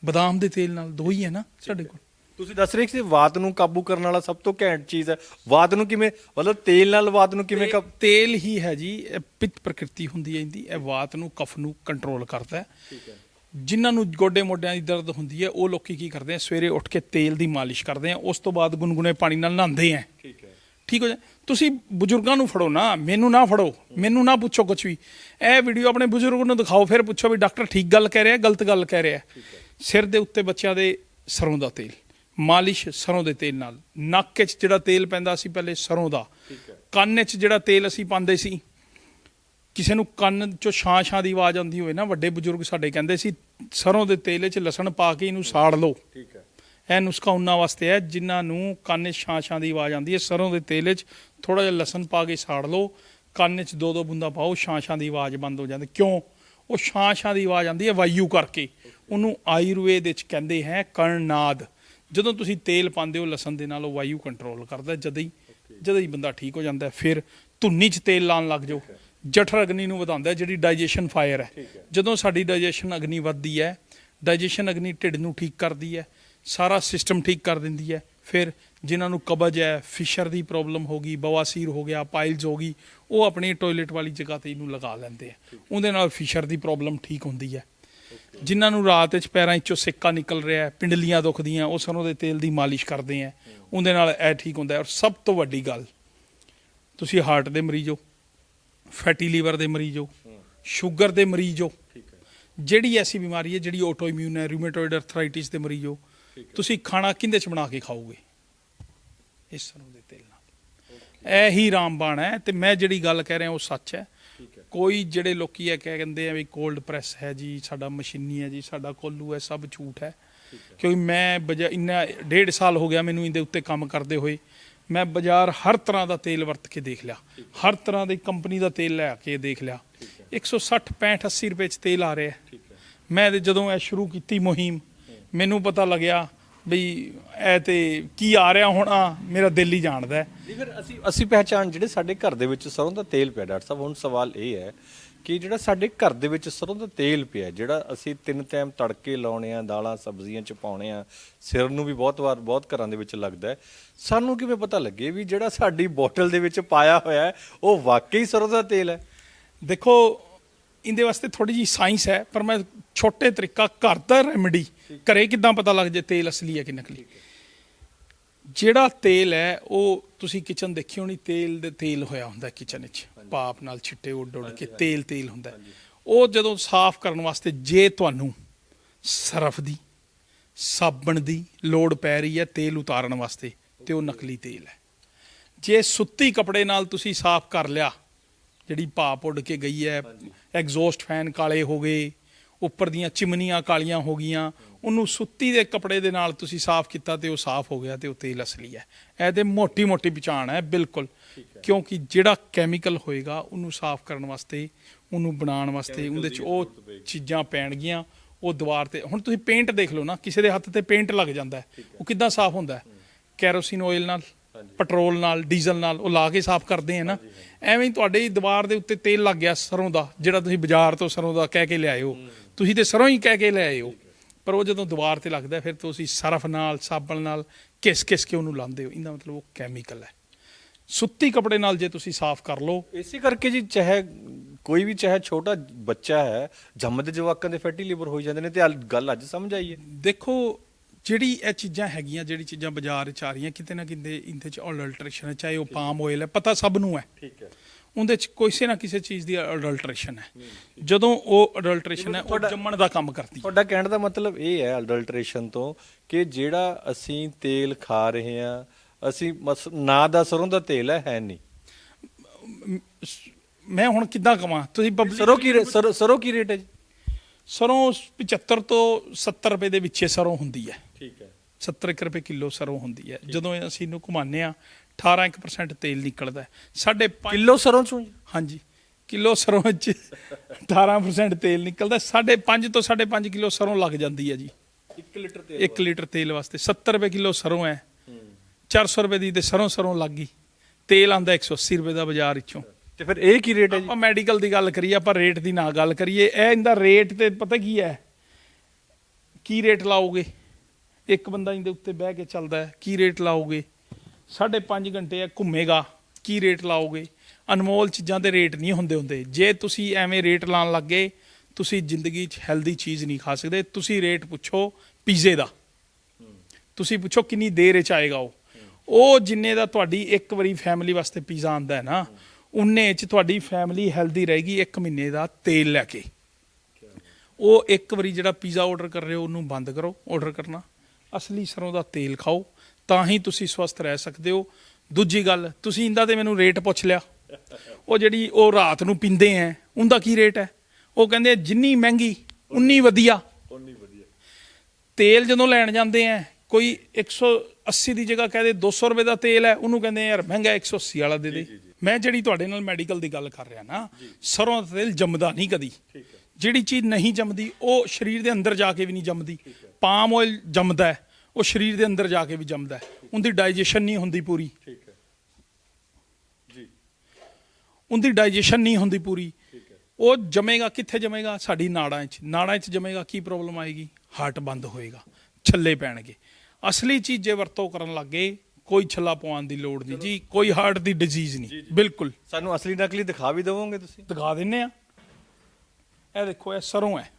[SPEAKER 2] ਬਦਾਮ ਦੇ ਤੇਲ ਨਾਲ ਦੋ ਹੀ ਹੈ ਨਾ ਸਾਡੇ ਕੋਲ।
[SPEAKER 1] ਤੁਸੀਂ ਦੱਸ ਰਹੇ ਸੀ ਵਾਤ ਨੂੰ ਕਾਬੂ ਕਰਨ ਵਾਲਾ ਸਭ ਤੋਂ ਘੈਂਟ ਚੀਜ਼ ਹੈ। ਵਾਤ ਨੂੰ ਕਿਵੇਂ ਮਤਲਬ ਤੇਲ ਨਾਲ ਵਾਤ ਨੂੰ ਕਿਵੇਂ ਕਾਬੂ
[SPEAKER 2] ਤੇਲ ਹੀ ਹੈ ਜੀ ਇਹ ਪਿੱਤ ਪ੍ਰਕਿਰਤੀ ਹੁੰਦੀ ਹੈ ਇਹਦੀ ਇਹ ਵਾਤ ਨੂੰ ਕਫ ਨੂੰ ਕੰਟਰੋਲ ਕਰਦਾ ਹੈ।
[SPEAKER 1] ਠੀਕ ਹੈ।
[SPEAKER 2] ਜਿਨ੍ਹਾਂ ਨੂੰ ਗੋਡੇ ਮੋਢਿਆਂ ਦੀ ਦਰਦ ਹੁੰਦੀ ਹੈ ਉਹ ਲੋਕੀ ਕੀ ਕਰਦੇ ਆ ਸਵੇਰੇ ਉੱਠ ਕੇ ਤੇਲ ਦੀ ਮਾਲਿਸ਼ ਕਰਦੇ ਆ ਉਸ ਤੋਂ ਬਾਅਦ ਗੁਨਗੁਨੇ ਪਾਣੀ ਨਾਲ ਨਹਾਉਂਦੇ ਆ।
[SPEAKER 1] ਠੀਕ ਹੈ।
[SPEAKER 2] ਠੀਕ ਹੋ ਜਾ ਤੁਸੀਂ ਬਜ਼ੁਰਗਾਂ ਨੂੰ ਫੜੋ ਨਾ ਮੈਨੂੰ ਨਾ ਫੜੋ ਮੈਨੂੰ ਨਾ ਪੁੱਛੋ ਕੁਝ ਵੀ। ਇਹ ਵੀਡੀਓ ਆਪਣੇ ਬਜ਼ੁਰਗ ਨੂੰ ਦਿਖਾਓ ਫਿਰ ਪੁੱਛੋ ਵੀ ਡਾਕਟਰ ਠੀਕ ਗੱਲ ਕਹਿ ਰਿਹਾ ਗਲਤ ਗੱਲ ਕਹਿ ਰਿਹਾ। ਸਿਰ ਦੇ ਉੱਤੇ ਬੱਚਿਆਂ ਦੇ ਸਰੋਂ ਦਾ ਤੇਲ ਮਾਲਿਸ਼ ਸਰੋਂ ਦੇ ਤੇਲ ਨਾਲ। ਨੱਕ 'ਚ ਜਿਹੜਾ ਤੇਲ ਪੈਂਦਾ ਸੀ ਪਹਿਲੇ ਸਰੋਂ ਦਾ। ਕੰਨ 'ਚ ਜਿਹੜਾ ਤੇਲ ਅਸੀਂ ਪਾਉਂਦੇ ਸੀ ਕਿਸੇ ਨੂੰ ਕੰਨ 'ਚੋਂ ਛਾਂ ਛਾਂ ਦੀ ਆਵਾਜ਼ ਆਉਂਦੀ ਹੋਵੇ ਨਾ ਵੱਡੇ ਬਜ਼ੁਰਗ ਸਾਡੇ ਕਹਿੰਦੇ ਸੀ ਸਰੋਂ ਦੇ ਤੇਲ 'ਚ ਲਸਣ ਪਾ ਕੇ ਇਹਨੂੰ ਸਾੜ ਲਓ।
[SPEAKER 1] ਠੀਕ ਹੈ।
[SPEAKER 2] ਇਹ ਨੁਸਖਾ ਉਹਨਾਂ ਵਾਸਤੇ ਹੈ ਜਿਨ੍ਹਾਂ ਨੂੰ ਕੰਨ 'ਚ ਛਾਂ ਛਾਂ ਦੀ ਆਵਾਜ਼ ਆਉਂਦੀ ਹੈ ਸਰੋਂ ਦੇ ਤੇਲ 'ਚ ਥੋੜਾ ਜਿਹਾ ਲਸਣ ਪਾ ਕੇ ਸਾੜ ਲਓ ਕੰਨ 'ਚ ਦੋ ਦੋ ਬੂੰਦਾਂ ਪਾਓ ਛਾਂ ਛਾਂ ਦੀ ਆਵਾਜ਼ ਬੰਦ ਹੋ ਜਾਂਦੀ। ਕਿਉਂ? ਉਹ ਛਾਂ ਛਾਂ ਦੀ ਆਵਾਜ਼ ਆਉਂਦੀ ਹੈ ਵਾਯੂ ਕਰਕੇ। ਉਹਨੂੰ ਆਯੁਰਵੇਦ ਵਿੱਚ ਕਹਿੰਦੇ ਹੈ ਕਰਨਾਦ। ਜਦੋਂ ਤੁਸੀਂ ਤੇਲ ਪਾਉਂਦੇ ਹੋ ਲਸਣ ਦੇ ਨਾਲ ਉਹ ਵਾਯੂ ਕੰਟਰੋਲ ਕਰਦਾ ਜਦ ਹੀ ਜਦ ਹੀ ਬੰਦਾ ਠੀਕ ਹੋ ਜਾਂਦਾ। ਫਿਰ ਧੁੰਨੀ 'ਚ ਤੇਲ ਲਾਉਣ ਲੱਗ ਜਾਓ। ਜਠਰ ਅਗਨੀ ਨੂੰ ਵਧਾਉਂਦਾ ਜਿਹੜੀ ਡਾਈਜੈਸ਼ਨ ਫਾਇਰ ਹੈ। ਜਦੋਂ ਸਾਡੀ ਡਾਈਜੈਸ਼ਨ ਅਗਨੀ ਵੱਧਦੀ ਹੈ ਡਾਈਜੈਸ਼ਨ ਅਗਨੀ ਢਿੱਡ ਨੂੰ ਠੀਕ ਕਰਦੀ ਹੈ ਸਾਰਾ ਸਿਸਟਮ ਠੀਕ ਕਰ ਦਿੰਦੀ ਹੈ ਫਿਰ ਜਿਨ੍ਹਾਂ ਨੂੰ ਕਬਜ਼ ਹੈ ਫਿਸ਼ਰ ਦੀ ਪ੍ਰੋਬਲਮ ਹੋ ਗਈ ਬਵਾਸੀਰ ਹੋ ਗਿਆ ਪਾਈਲਸ ਹੋ ਗਈ ਉਹ ਆਪਣੀ ਟਾਇਲਟ ਵਾਲੀ ਜਗ੍ਹਾ ਤੇ ਇਹਨੂੰ ਲਗਾ ਲੈਂਦੇ ਆ। ਉਹਦੇ ਨਾਲ ਫਿਸ਼ਰ ਦੀ ਪ੍ਰੋਬਲਮ ਠੀਕ ਹੁੰਦੀ ਹੈ। ਜਿਨ੍ਹਾਂ ਨੂੰ ਰਾਤ ਵਿੱਚ ਪੈਰਾਂ 'ਚੋਂ ਸਿੱਕਾ ਨਿਕਲ ਰਿਹਾ ਹੈ ਪਿੰਡਲੀਆਂ ਦੁਖਦੀਆਂ ਉਹ ਸਰੋਂ ਦੇ ਤੇਲ ਦੀ ਮਾਲਿਸ਼ ਕਰਦੇ ਆ। ਉਹਦੇ ਨਾਲ ਇਹ ਠੀਕ ਹੁੰਦਾ ਔਰ ਸਭ ਤੋਂ ਵੱਡੀ ਗੱਲ ਤੁਸੀਂ ਹਾਰਟ ਦੇ ਮਰੀਜ਼ ਹੋ ਫੈਟੀ ਲੀਵਰ ਦੇ ਮਰੀਜ਼ ਹੋ ਸ਼ੂਗਰ ਦੇ ਮਰੀਜ਼ ਹੋ ਜਿਹੜੀ ਐਸੀ ਬਿਮਾਰੀ ਹੈ ਜਿਹੜੀ ਆਟੋ ਇਮਿਊਨ ਹੈ ਰੂਮੇਟੋਇਡ ਅਰਥਰਾਈਟਿਸ ਦੇ ਮਰੀਜ਼ ਹੋ। ਤੁਸੀਂ ਖਾਣਾ ਕਿੰਦੇ ਚ ਬਣਾ ਕੇ ਖਾਓਗੇ? ਇਸ ਸਰੋਂ ਦੇ ਤੇਲ ਨਾਲ ਇਹ ਹੀ ਰਾਮਬਾਣ ਹੈ ਤੇ ਮੈਂ ਜਿਹੜੀ ਗੱਲ ਕਹਿ ਰਿਹਾ ਉਹ ਸੱਚ ਹੈ। ਕੋਈ ਜਿਹੜੇ ਲੋਕੀ ਇਹ ਕਹਿ ਕਹਿੰਦੇ ਆ ਵੀ ਕੋਲਡ ਪ੍ਰੈਸ ਹੈ ਜੀ ਸਾਡਾ ਮਸ਼ੀਨੀ ਹੈ ਜੀ ਸਾਡਾ ਕੋਲੂ ਹੈ ਸਭ ਝੂਠ ਹੈ। ਕਿਉਂਕਿ ਮੈਂ ਬਜਾ ਇੰਨਾ ਡੇਢ ਸਾਲ ਹੋ ਗਿਆ ਮੈਨੂੰ ਇਹਦੇ ਉੱਤੇ ਕੰਮ ਕਰਦੇ ਹੋਏ। ਮੈਂ ਬਾਜ਼ਾਰ ਹਰ ਤਰ੍ਹਾਂ ਦਾ ਤੇਲ ਵਰਤ ਕੇ ਦੇਖ ਲਿਆ। ਹਰ ਤਰ੍ਹਾਂ ਦੀ ਕੰਪਨੀ ਦਾ ਤੇਲ ਲੈ ਕੇ ਦੇਖ ਲਿਆ। 160 65 80 ਰੁਪਏ ਚ ਤੇਲ ਆ ਰਿਹਾ ਮੈਂ ਜਦੋਂ ਇਹ ਸ਼ੁਰੂ ਕੀਤੀ ਮੁਹਿੰਮ ਮੈਨੂੰ ਪਤਾ ਲੱਗਿਆ ਬਈ ਇਹ ਤੇ ਕੀ ਆ ਰਿਹਾ ਹੋਣਾ? ਮੇਰਾ ਦਿਲ ਹੀ ਜਾਣਦਾ ਹੈ।
[SPEAKER 1] ਜੀ ਫਿਰ ਅਸੀਂ ਅਸੀਂ ਪਹਿਚਾਨ ਜਿਹੜੇ ਸਾਡੇ ਘਰ ਦੇ ਵਿੱਚ ਸਰੋਂ ਦਾ ਤੇਲ ਪਿਆ ਡਾਕਟਰ ਸਾਹਿਬ ਹੁਣ ਸਵਾਲ ਇਹ ਹੈ ਕਿ ਜਿਹੜਾ ਸਾਡੇ ਘਰ ਦੇ ਵਿੱਚ ਸਰੋਂ ਦਾ ਤੇਲ ਪਿਆ ਜਿਹੜਾ ਅਸੀਂ ਤਿੰਨ ਟਾਈਮ ਤੜਕੇ ਲਾਉਣੇ ਆ ਦਾਲਾਂ ਸਬਜ਼ੀਆਂ ਚ ਪਾਉਣੇ ਆ ਸਿਰ ਨੂੰ ਵੀ ਬਹੁਤ ਵਾਰ ਬਹੁਤ ਘਰਾਂ ਦੇ ਵਿੱਚ ਲੱਗਦਾ ਹੈ। ਸਾਨੂੰ ਕਿਵੇਂ ਪਤਾ ਲੱਗੇ ਵੀ ਜਿਹੜਾ ਸਾਡੀ ਬੋਟਲ ਦੇ ਵਿੱਚ ਪਾਇਆ ਹੋਇਆ ਹੈ ਉਹ ਵਾਕਈ ਸਰੋਂ ਦਾ ਤੇਲ ਹੈ?
[SPEAKER 2] ਦੇਖੋ ਇਹਦੇ ਵਾਸਤੇ ਥੋੜੀ ਜੀ ਸਾਇੰਸ ਹੈ ਪਰ ਮੈਂ ਛੋਟੇ ਤਰੀਕਾ ਘਰ ਦਾ ਰੈਮੇਡੀ ਘਰੇ ਕਿਦਾਂ ਪਤਾ ਲੱਗ ਜੇ ਤੇਲ ਅਸਲੀ ਹੈ ਕਿ ਨਕਲੀ। ਜਿਹੜਾ ਤੇਲ ਹੈ ਉਹ ਤੁਸੀਂ ਕਿਚਨ ਦੇਖੀ ਹੋਣੀ ਤੇਲ ਦੇ ਤੇਲ ਹੋਇਆ ਹੁੰਦਾ ਕਿਚਨ ਵਿੱਚ। ਪਾਪ ਨਾਲ ਛਿੱਟੇ ਉੱਡ ਉੱਡ ਕੇ ਤੇਲ ਤੇਲ ਹੁੰਦਾ। ਉਹ ਜਦੋਂ ਸਾਫ਼ ਕਰਨ ਵਾਸਤੇ ਜੇ ਤੁਹਾਨੂੰ ਸਰਫ ਦੀ ਸਾਬਣ ਦੀ ਲੋੜ ਪੈ ਰਹੀ ਹੈ ਤੇਲ ਉਤਾਰਨ ਵਾਸਤੇ ਤੇ ਉਹ ਨਕਲੀ ਤੇਲ ਹੈ। ਜੇ ਸੁੱਤੀ ਕੱਪੜੇ ਨਾਲ ਤੁਸੀਂ ਸਾਫ਼ ਕਰ ਲਿਆ ਜਿਹੜੀ ਭਾਪ ਉੱਡ ਕੇ ਗਈ ਹੈ ਐਗਜ਼ੌਸਟ ਫੈਨ ਕਾਲੇ ਹੋ ਗਏ ਉੱਪਰ ਦੀਆਂ ਚਿਮਨੀਆਂ ਕਾਲੀਆਂ ਹੋ ਗਈਆਂ ਉਹਨੂੰ ਸੁੱਤੀ ਦੇ ਕੱਪੜੇ ਦੇ ਨਾਲ ਤੁਸੀਂ ਸਾਫ਼ ਕੀਤਾ ਤੇ ਉਹ ਸਾਫ਼ ਹੋ ਗਿਆ ਤੇ ਉਹ ਤੇਲ ਅਸਲੀ ਹੈ। ਇਹਦੇ ਮੋਟੀ ਮੋਟੀ ਪਛਾਣ ਹੈ ਬਿਲਕੁਲ। ਕਿਉਂਕਿ ਜਿਹੜਾ ਕੈਮੀਕਲ ਹੋਏਗਾ ਉਹਨੂੰ ਸਾਫ਼ ਕਰਨ ਵਾਸਤੇ ਉਹਨੂੰ ਬਣਾਉਣ ਵਾਸਤੇ ਉਹਦੇ ਚ ਉਹ ਚੀਜ਼ਾਂ ਪੈਣਗੀਆਂ ਉਹ ਦੀਵਾਰ ਤੇ ਹੁਣ ਤੁਸੀਂ ਪੇਂਟ ਦੇਖ ਲਓ ਨਾ ਕਿਸੇ ਦੇ ਹੱਥ ਤੇ ਪੇਂਟ ਲੱਗ ਜਾਂਦਾ ਉਹ ਕਿੱਦਾਂ ਸਾਫ਼ ਹੁੰਦਾ ਹੈ? ਕੈਰੋਸਿਨ ਆਇਲ ਨਾਲ ਪੈਟਰੋਲ ਨਾਲ ਡੀਜ਼ਲ ਨਾਲ ਉਹ ਲਾ ਕੇ ਸਾਫ਼ ਕਰਦੇ ਆ ਨਾ। ਐਵੇਂ ਹੀ ਤੁਹਾਡੇ ਦੀਵਾਰ ਦੇ ਉੱਤੇ ਤੇਲ ਲੱਗ ਗਿਆ ਸਰੋਂ ਦਾ ਜਿਹੜਾ ਤੁਸੀਂ ਬਾਜ਼ਾਰ ਤੋਂ ਸਰੋਂ ਦਾ ਕਹਿ ਕੇ ਲਿਆਏ ਹੋ। ਤੁਸੀਂ ਤੇ ਸਰੋਂ ਹੀ ਕਹਿ ਕੇ ਲਿਆਏ ਹੋ। ਪਰ ਉਹ ਜਦੋਂ ਦੀਵਾਰ ਤੇ ਲੱਗਦਾ ਫਿਰ ਤੁਸੀਂ ਸਰਫ ਨਾਲ ਸਾਬਣ ਨਾਲ ਕਿਸ ਕਿਸ ਕੇ ਉਹਨੂੰ ਲਾਉਂਦੇ ਹੋ। ਇਹਦਾ ਮਤਲਬ ਉਹ ਕੈਮੀਕਲ ਹੈ। ਸੁੱਤੀ ਕੱਪੜੇ ਨਾਲ ਜੇ ਤੁਸੀਂ ਸਾਫ਼ ਕਰ ਲਓ।
[SPEAKER 1] ਇਸੇ ਕਰਕੇ ਜੀ ਚਾਹੇ ਕੋਈ ਵੀ ਚਾਹੇ ਛੋਟਾ ਬੱਚਾ ਹੈ ਜੰਮਦੇ ਜਵਾਕਾਂ ਦੇ ਫੈਟੀ ਲੀਵਰ ਹੋ ਜਾਂਦੇ ਨੇ ਤੇ ਗੱਲ ਅੱਜ ਸਮਝ ਆਈ ਹੈ।
[SPEAKER 2] ਦੇਖੋ ਜਿਹੜੀ ਇਹ ਚੀਜ਼ਾਂ ਹੈਗੀਆਂ ਜਿਹੜੀ ਚੀਜ਼ਾਂ ਬਾਜ਼ਾਰ ਚ ਆ ਰਹੀਆਂ ਕਿਤੇ ਨਾ ਕਿਤੇ ਇਹਦੇ ਚ ਅਡਲਟ੍ਰੇਸ਼ਨ ਹੈ ਚਾਹੇ ਉਹ ਪਾਮ ਆਇਲ ਹੈ ਪਤਾ ਸਭ ਨੂੰ ਹੈ।
[SPEAKER 1] ਠੀਕ ਹੈ।
[SPEAKER 2] ਉਹਦੇ ਚ ਕਿਸੇ ਨਾ ਕਿਸੇ ਚੀਜ਼ ਦੀ ਅਡਲਟ੍ਰੇਸ਼ਨ ਹੈ। ਜਦੋਂ ਉਹ ਅਡਲਟ੍ਰੇਸ਼ਨ ਹੈ ਉਹ ਜੰਮਣ ਦਾ ਕੰਮ ਕਰਦੀ ਹੈ।
[SPEAKER 1] ਤੁਹਾਡਾ ਕਹਿਣ ਦਾ ਮਤਲਬ ਇਹ ਹੈ ਅਡਲਟ੍ਰੇਸ਼ਨ ਤੋਂ ਕਿ ਜਿਹੜਾ ਅਸੀਂ ਤੇਲ ਖਾ ਰਹੇ ਹਾਂ ਅਸੀਂ ਨਾ ਦਾ ਸਰੋਂ ਦਾ ਤੇਲ ਹੈ ਹੈ ਨਹੀਂ।
[SPEAKER 2] ਮੈਂ ਹੁਣ ਕਿੱਦਾਂ ਕਵਾਂ? ਤੁਸੀਂ
[SPEAKER 1] ਸਰੋਂ ਕੀ ਸਰੋਂ ਕੀ ਰੇਟ ਹੈ
[SPEAKER 2] ਸਰੋਂ 75 ਤੋਂ 70 ਰੁਪਏ ਦੇ ਵਿੱਚੇ ਸਰੋਂ ਹੁੰਦੀ ਹੈ।
[SPEAKER 1] ਠੀਕ ਹੈ।
[SPEAKER 2] 70 ਕੁ ਰੁਪਏ ਕਿਲੋ ਸਰੋਂ ਹੁੰਦੀ ਹੈ। ਜਦੋਂ ਅਸੀਂ ਇਹਨੂੰ ਘੁਮਾਉਂਦੇ ਆ 18 ਕੁ percent ਤੇਲ ਨਿਕਲਦਾ ਹੈ। ਸਾਢੇ ਪੰਜ
[SPEAKER 1] ਕਿਲੋ ਸਰੋਂ ਚੋਂ ਜੀ?
[SPEAKER 2] ਹਾਂਜੀ। ਕਿਲੋ ਸਰੋਂ ਵਿੱਚ 18% ਤੇਲ ਨਿਕਲਦਾ ਸਾਢੇ ਪੰਜ ਤੋਂ ਸਾਢੇ ਪੰਜ ਕਿਲੋ ਸਰੋਂ ਲੱਗ ਜਾਂਦੀ ਹੈ ਜੀ।
[SPEAKER 1] 1 ਲੀਟਰ
[SPEAKER 2] 1 ਲੀਟਰ ਤੇਲ ਵਾਸਤੇ। 70 ਰੁਪਏ ਕਿਲੋ ਸਰੋਂ ਹੈ। 400 ਰੁਪਏ ਦੀ ਤੇ ਸਰੋਂ ਸਰੋਂ ਲੱਗ ਗਈ। ਤੇਲ ਆਂਦਾ 180 ਰੁਪਏ ਦਾ ਬਾਜ਼ਾਰ ਵਿੱਚੋਂ।
[SPEAKER 1] ਤੇ ਫਿਰ ਇਹ ਕੀ ਰੇਟ ਹੈ ਜੀ?
[SPEAKER 2] ਆਪਾਂ ਮੈਡੀਕਲ ਦੀ ਗੱਲ ਕਰੀਏ ਆਪਾਂ ਰੇਟ ਦੀ ਨਾ ਗੱਲ ਕਰੀਏ। ਇਹ ਇਹਦਾ ਰੇਟ ਤੇ ਪਤਾ ਕੀ ਹੈ? ਕੀ ਰੇਟ ਲਾਓਗੇ? ਇੱਕ ਬੰਦਾ ਇਹਦੇ ਉੱਤੇ ਬਹਿ ਕੇ ਚੱਲਦਾ ਹੈ, ਕੀ ਰੇਟ ਲਾਓਗੇ? ਸਾਢੇ ਪੰਜ ਘੰਟੇ ਆ, ਘੁੰਮੇਗਾ, ਕੀ ਰੇਟ ਲਾਓਗੇ? ਅਨਮੋਲ ਚੀਜ਼ਾਂ ਦੇ ਰੇਟ ਨਹੀਂ ਹੁੰਦੇ ਹੁੰਦੇ। ਜੇ ਤੁਸੀਂ ਐਵੇਂ ਰੇਟ ਲਾਣ ਲੱਗੇ ਤੁਸੀਂ ਜ਼ਿੰਦਗੀ 'ਚ ਹੈਲਦੀ ਚੀਜ਼ ਨਹੀਂ ਖਾ ਸਕਦੇ। ਤੁਸੀਂ ਰੇਟ ਪੁੱਛੋ ਪੀਜ਼ੇ ਦਾ। ਤੁਸੀਂ ਪੁੱਛੋ ਕਿੰਨੀ ਦੇਰ ਚ ਆਏਗਾ ਉਹ। ਉਹ ਜਿੰਨੇ ਦਾ ਤੁਹਾਡੀ ਇੱਕ ਵਾਰੀ ਫੈਮਿਲੀ ਵਾਸਤੇ ਪੀਜ਼ਾ ਆਂਦਾ ਹੈ ਨਾ ਉਨੇ ਚ ਤੁਹਾਡੀ ਫੈਮਿਲੀ ਹੈਲਦੀ ਰਹੇਗੀ ਇੱਕ ਮਹੀਨੇ ਦਾ ਤੇਲ ਲੈ ਕੇ। ਉਹ ਇੱਕ ਵਾਰੀ ਜਿਹੜਾ ਪੀਜ਼ਾ ਆਰਡਰ ਕਰ ਰਹੇ ਹੋ, ਉਹਨੂੰ ਬੰਦ ਕਰੋ ਆਰਡਰ ਕਰਨਾ। ਅਸਲੀ ਸਰੋਂ ਦਾ ਤੇਲ ਖਾਓ ਤਾਂ ਹੀ ਤੁਸੀਂ ਸਵਸਥ ਰਹਿ ਸਕਦੇ ਹੋ। ਦੂਜੀ ਗੱਲ ਤੁਸੀਂ ਇੰਦਾ ਤੇ ਮੈਨੂੰ ਰੇਟ ਪੁੱਛ ਲਿਆ। ਉਹ ਜਿਹੜੀ ਉਹ ਰਾਤ ਨੂੰ ਪੀਂਦੇ ਐ ਉਹਦਾ ਕੀ ਰੇਟ ਹੈ ਉਹ ਕਹਿੰਦੇ ਜਿੰਨੀ ਮਹਿੰਗੀ ਉਨੀ ਵਧੀਆ।
[SPEAKER 1] ਉਨੀ ਵਧੀਆ।
[SPEAKER 2] ਤੇਲ ਜਦੋਂ ਲੈਣ ਜਾਂਦੇ ਆ ਕੋਈ 180 ਦੀ ਜਗ੍ਹਾ ਕਹਦੇ 200 ਰੁਪਏ ਦਾ ਤੇਲ ਹੈ ਉਹਨੂੰ ਕਹਿੰਦੇ ਯਾਰ ਮਹਿੰਗਾ 180 ਵਾਲਾ ਦੇ ਦੇ। ਮੈਂ ਜਿਹੜੀ ਤੁਹਾਡੇ ਨਾਲ ਮੈਡੀਕਲ ਦੀ ਗੱਲ ਕਰ ਰਿਹਾ ਨਾ ਸਰੋਂ ਦਾ ਤੇਲ ਜੰਮਦਾ ਨਹੀਂ ਕਦੀ। ਜਿਹੜੀ ਚੀਜ਼ ਨਹੀਂ ਜੰਮਦੀ ਉਹ ਸਰੀਰ ਦੇ ਅੰਦਰ ਜਾ ਕੇ ਵੀ ਨਹੀਂ ਜੰਮਦੀ। ਪਾਮ ਆਇਲ ਜੰਮਦਾ ਹੈ ਉਹ ਸਰੀਰ ਦੇ ਅੰਦਰ ਜਾ ਕੇ ਵੀ ਜੰਮਦਾ ਹੈ। ਉਹਦੀ ਡਾਈਜੈਸ਼ਨ ਨਹੀਂ ਹੁੰਦੀ ਪੂਰੀ।
[SPEAKER 1] ਠੀਕ ਹੈ। ਜੀ।
[SPEAKER 2] ਉਹਦੀ ਡਾਈਜੈਸ਼ਨ ਨਹੀਂ ਹੁੰਦੀ ਪੂਰੀ। ਉਹ ਜਮੇਗਾ ਕਿੱਥੇ ਜਮੇਗਾ? ਸਾਡੀ ਨਾੜਾਂ 'ਚ ਨਾੜਾਂ 'ਚ ਜਮੇਗਾ ਕੀ ਪ੍ਰੋਬਲਮ ਆਏਗੀ? ਹਾਰਟ ਬੰਦ ਹੋਏਗਾ। ਛੱਲੇ ਪੈਣਗੇ। ਅਸਲੀ ਚੀਜ਼ ਜੇ ਵਰਤੋਂ ਕਰਨ ਲੱਗੇ ਕੋਈ ਛੱਲਾ ਪਵਾਉਣ ਦੀ ਲੋੜ ਨਹੀਂ। ਜੀ ਕੋਈ ਹਾਰਟ ਦੀ ਡਿਜ਼ੀਜ਼ ਨਹੀਂ। ਬਿਲਕੁਲ।
[SPEAKER 1] ਸਾਨੂੰ ਅਸਲੀ ਨਕਲੀ ਦਿਖਾ ਵੀ ਦਵੋਗੇ ਤੁਸੀਂ?
[SPEAKER 2] ਦਿਖਾ ਦਿੰਨੇ ਆ। ਇਹ ਦੇਖੋ ਇਹ ਸਰੋਂ ਹੈ।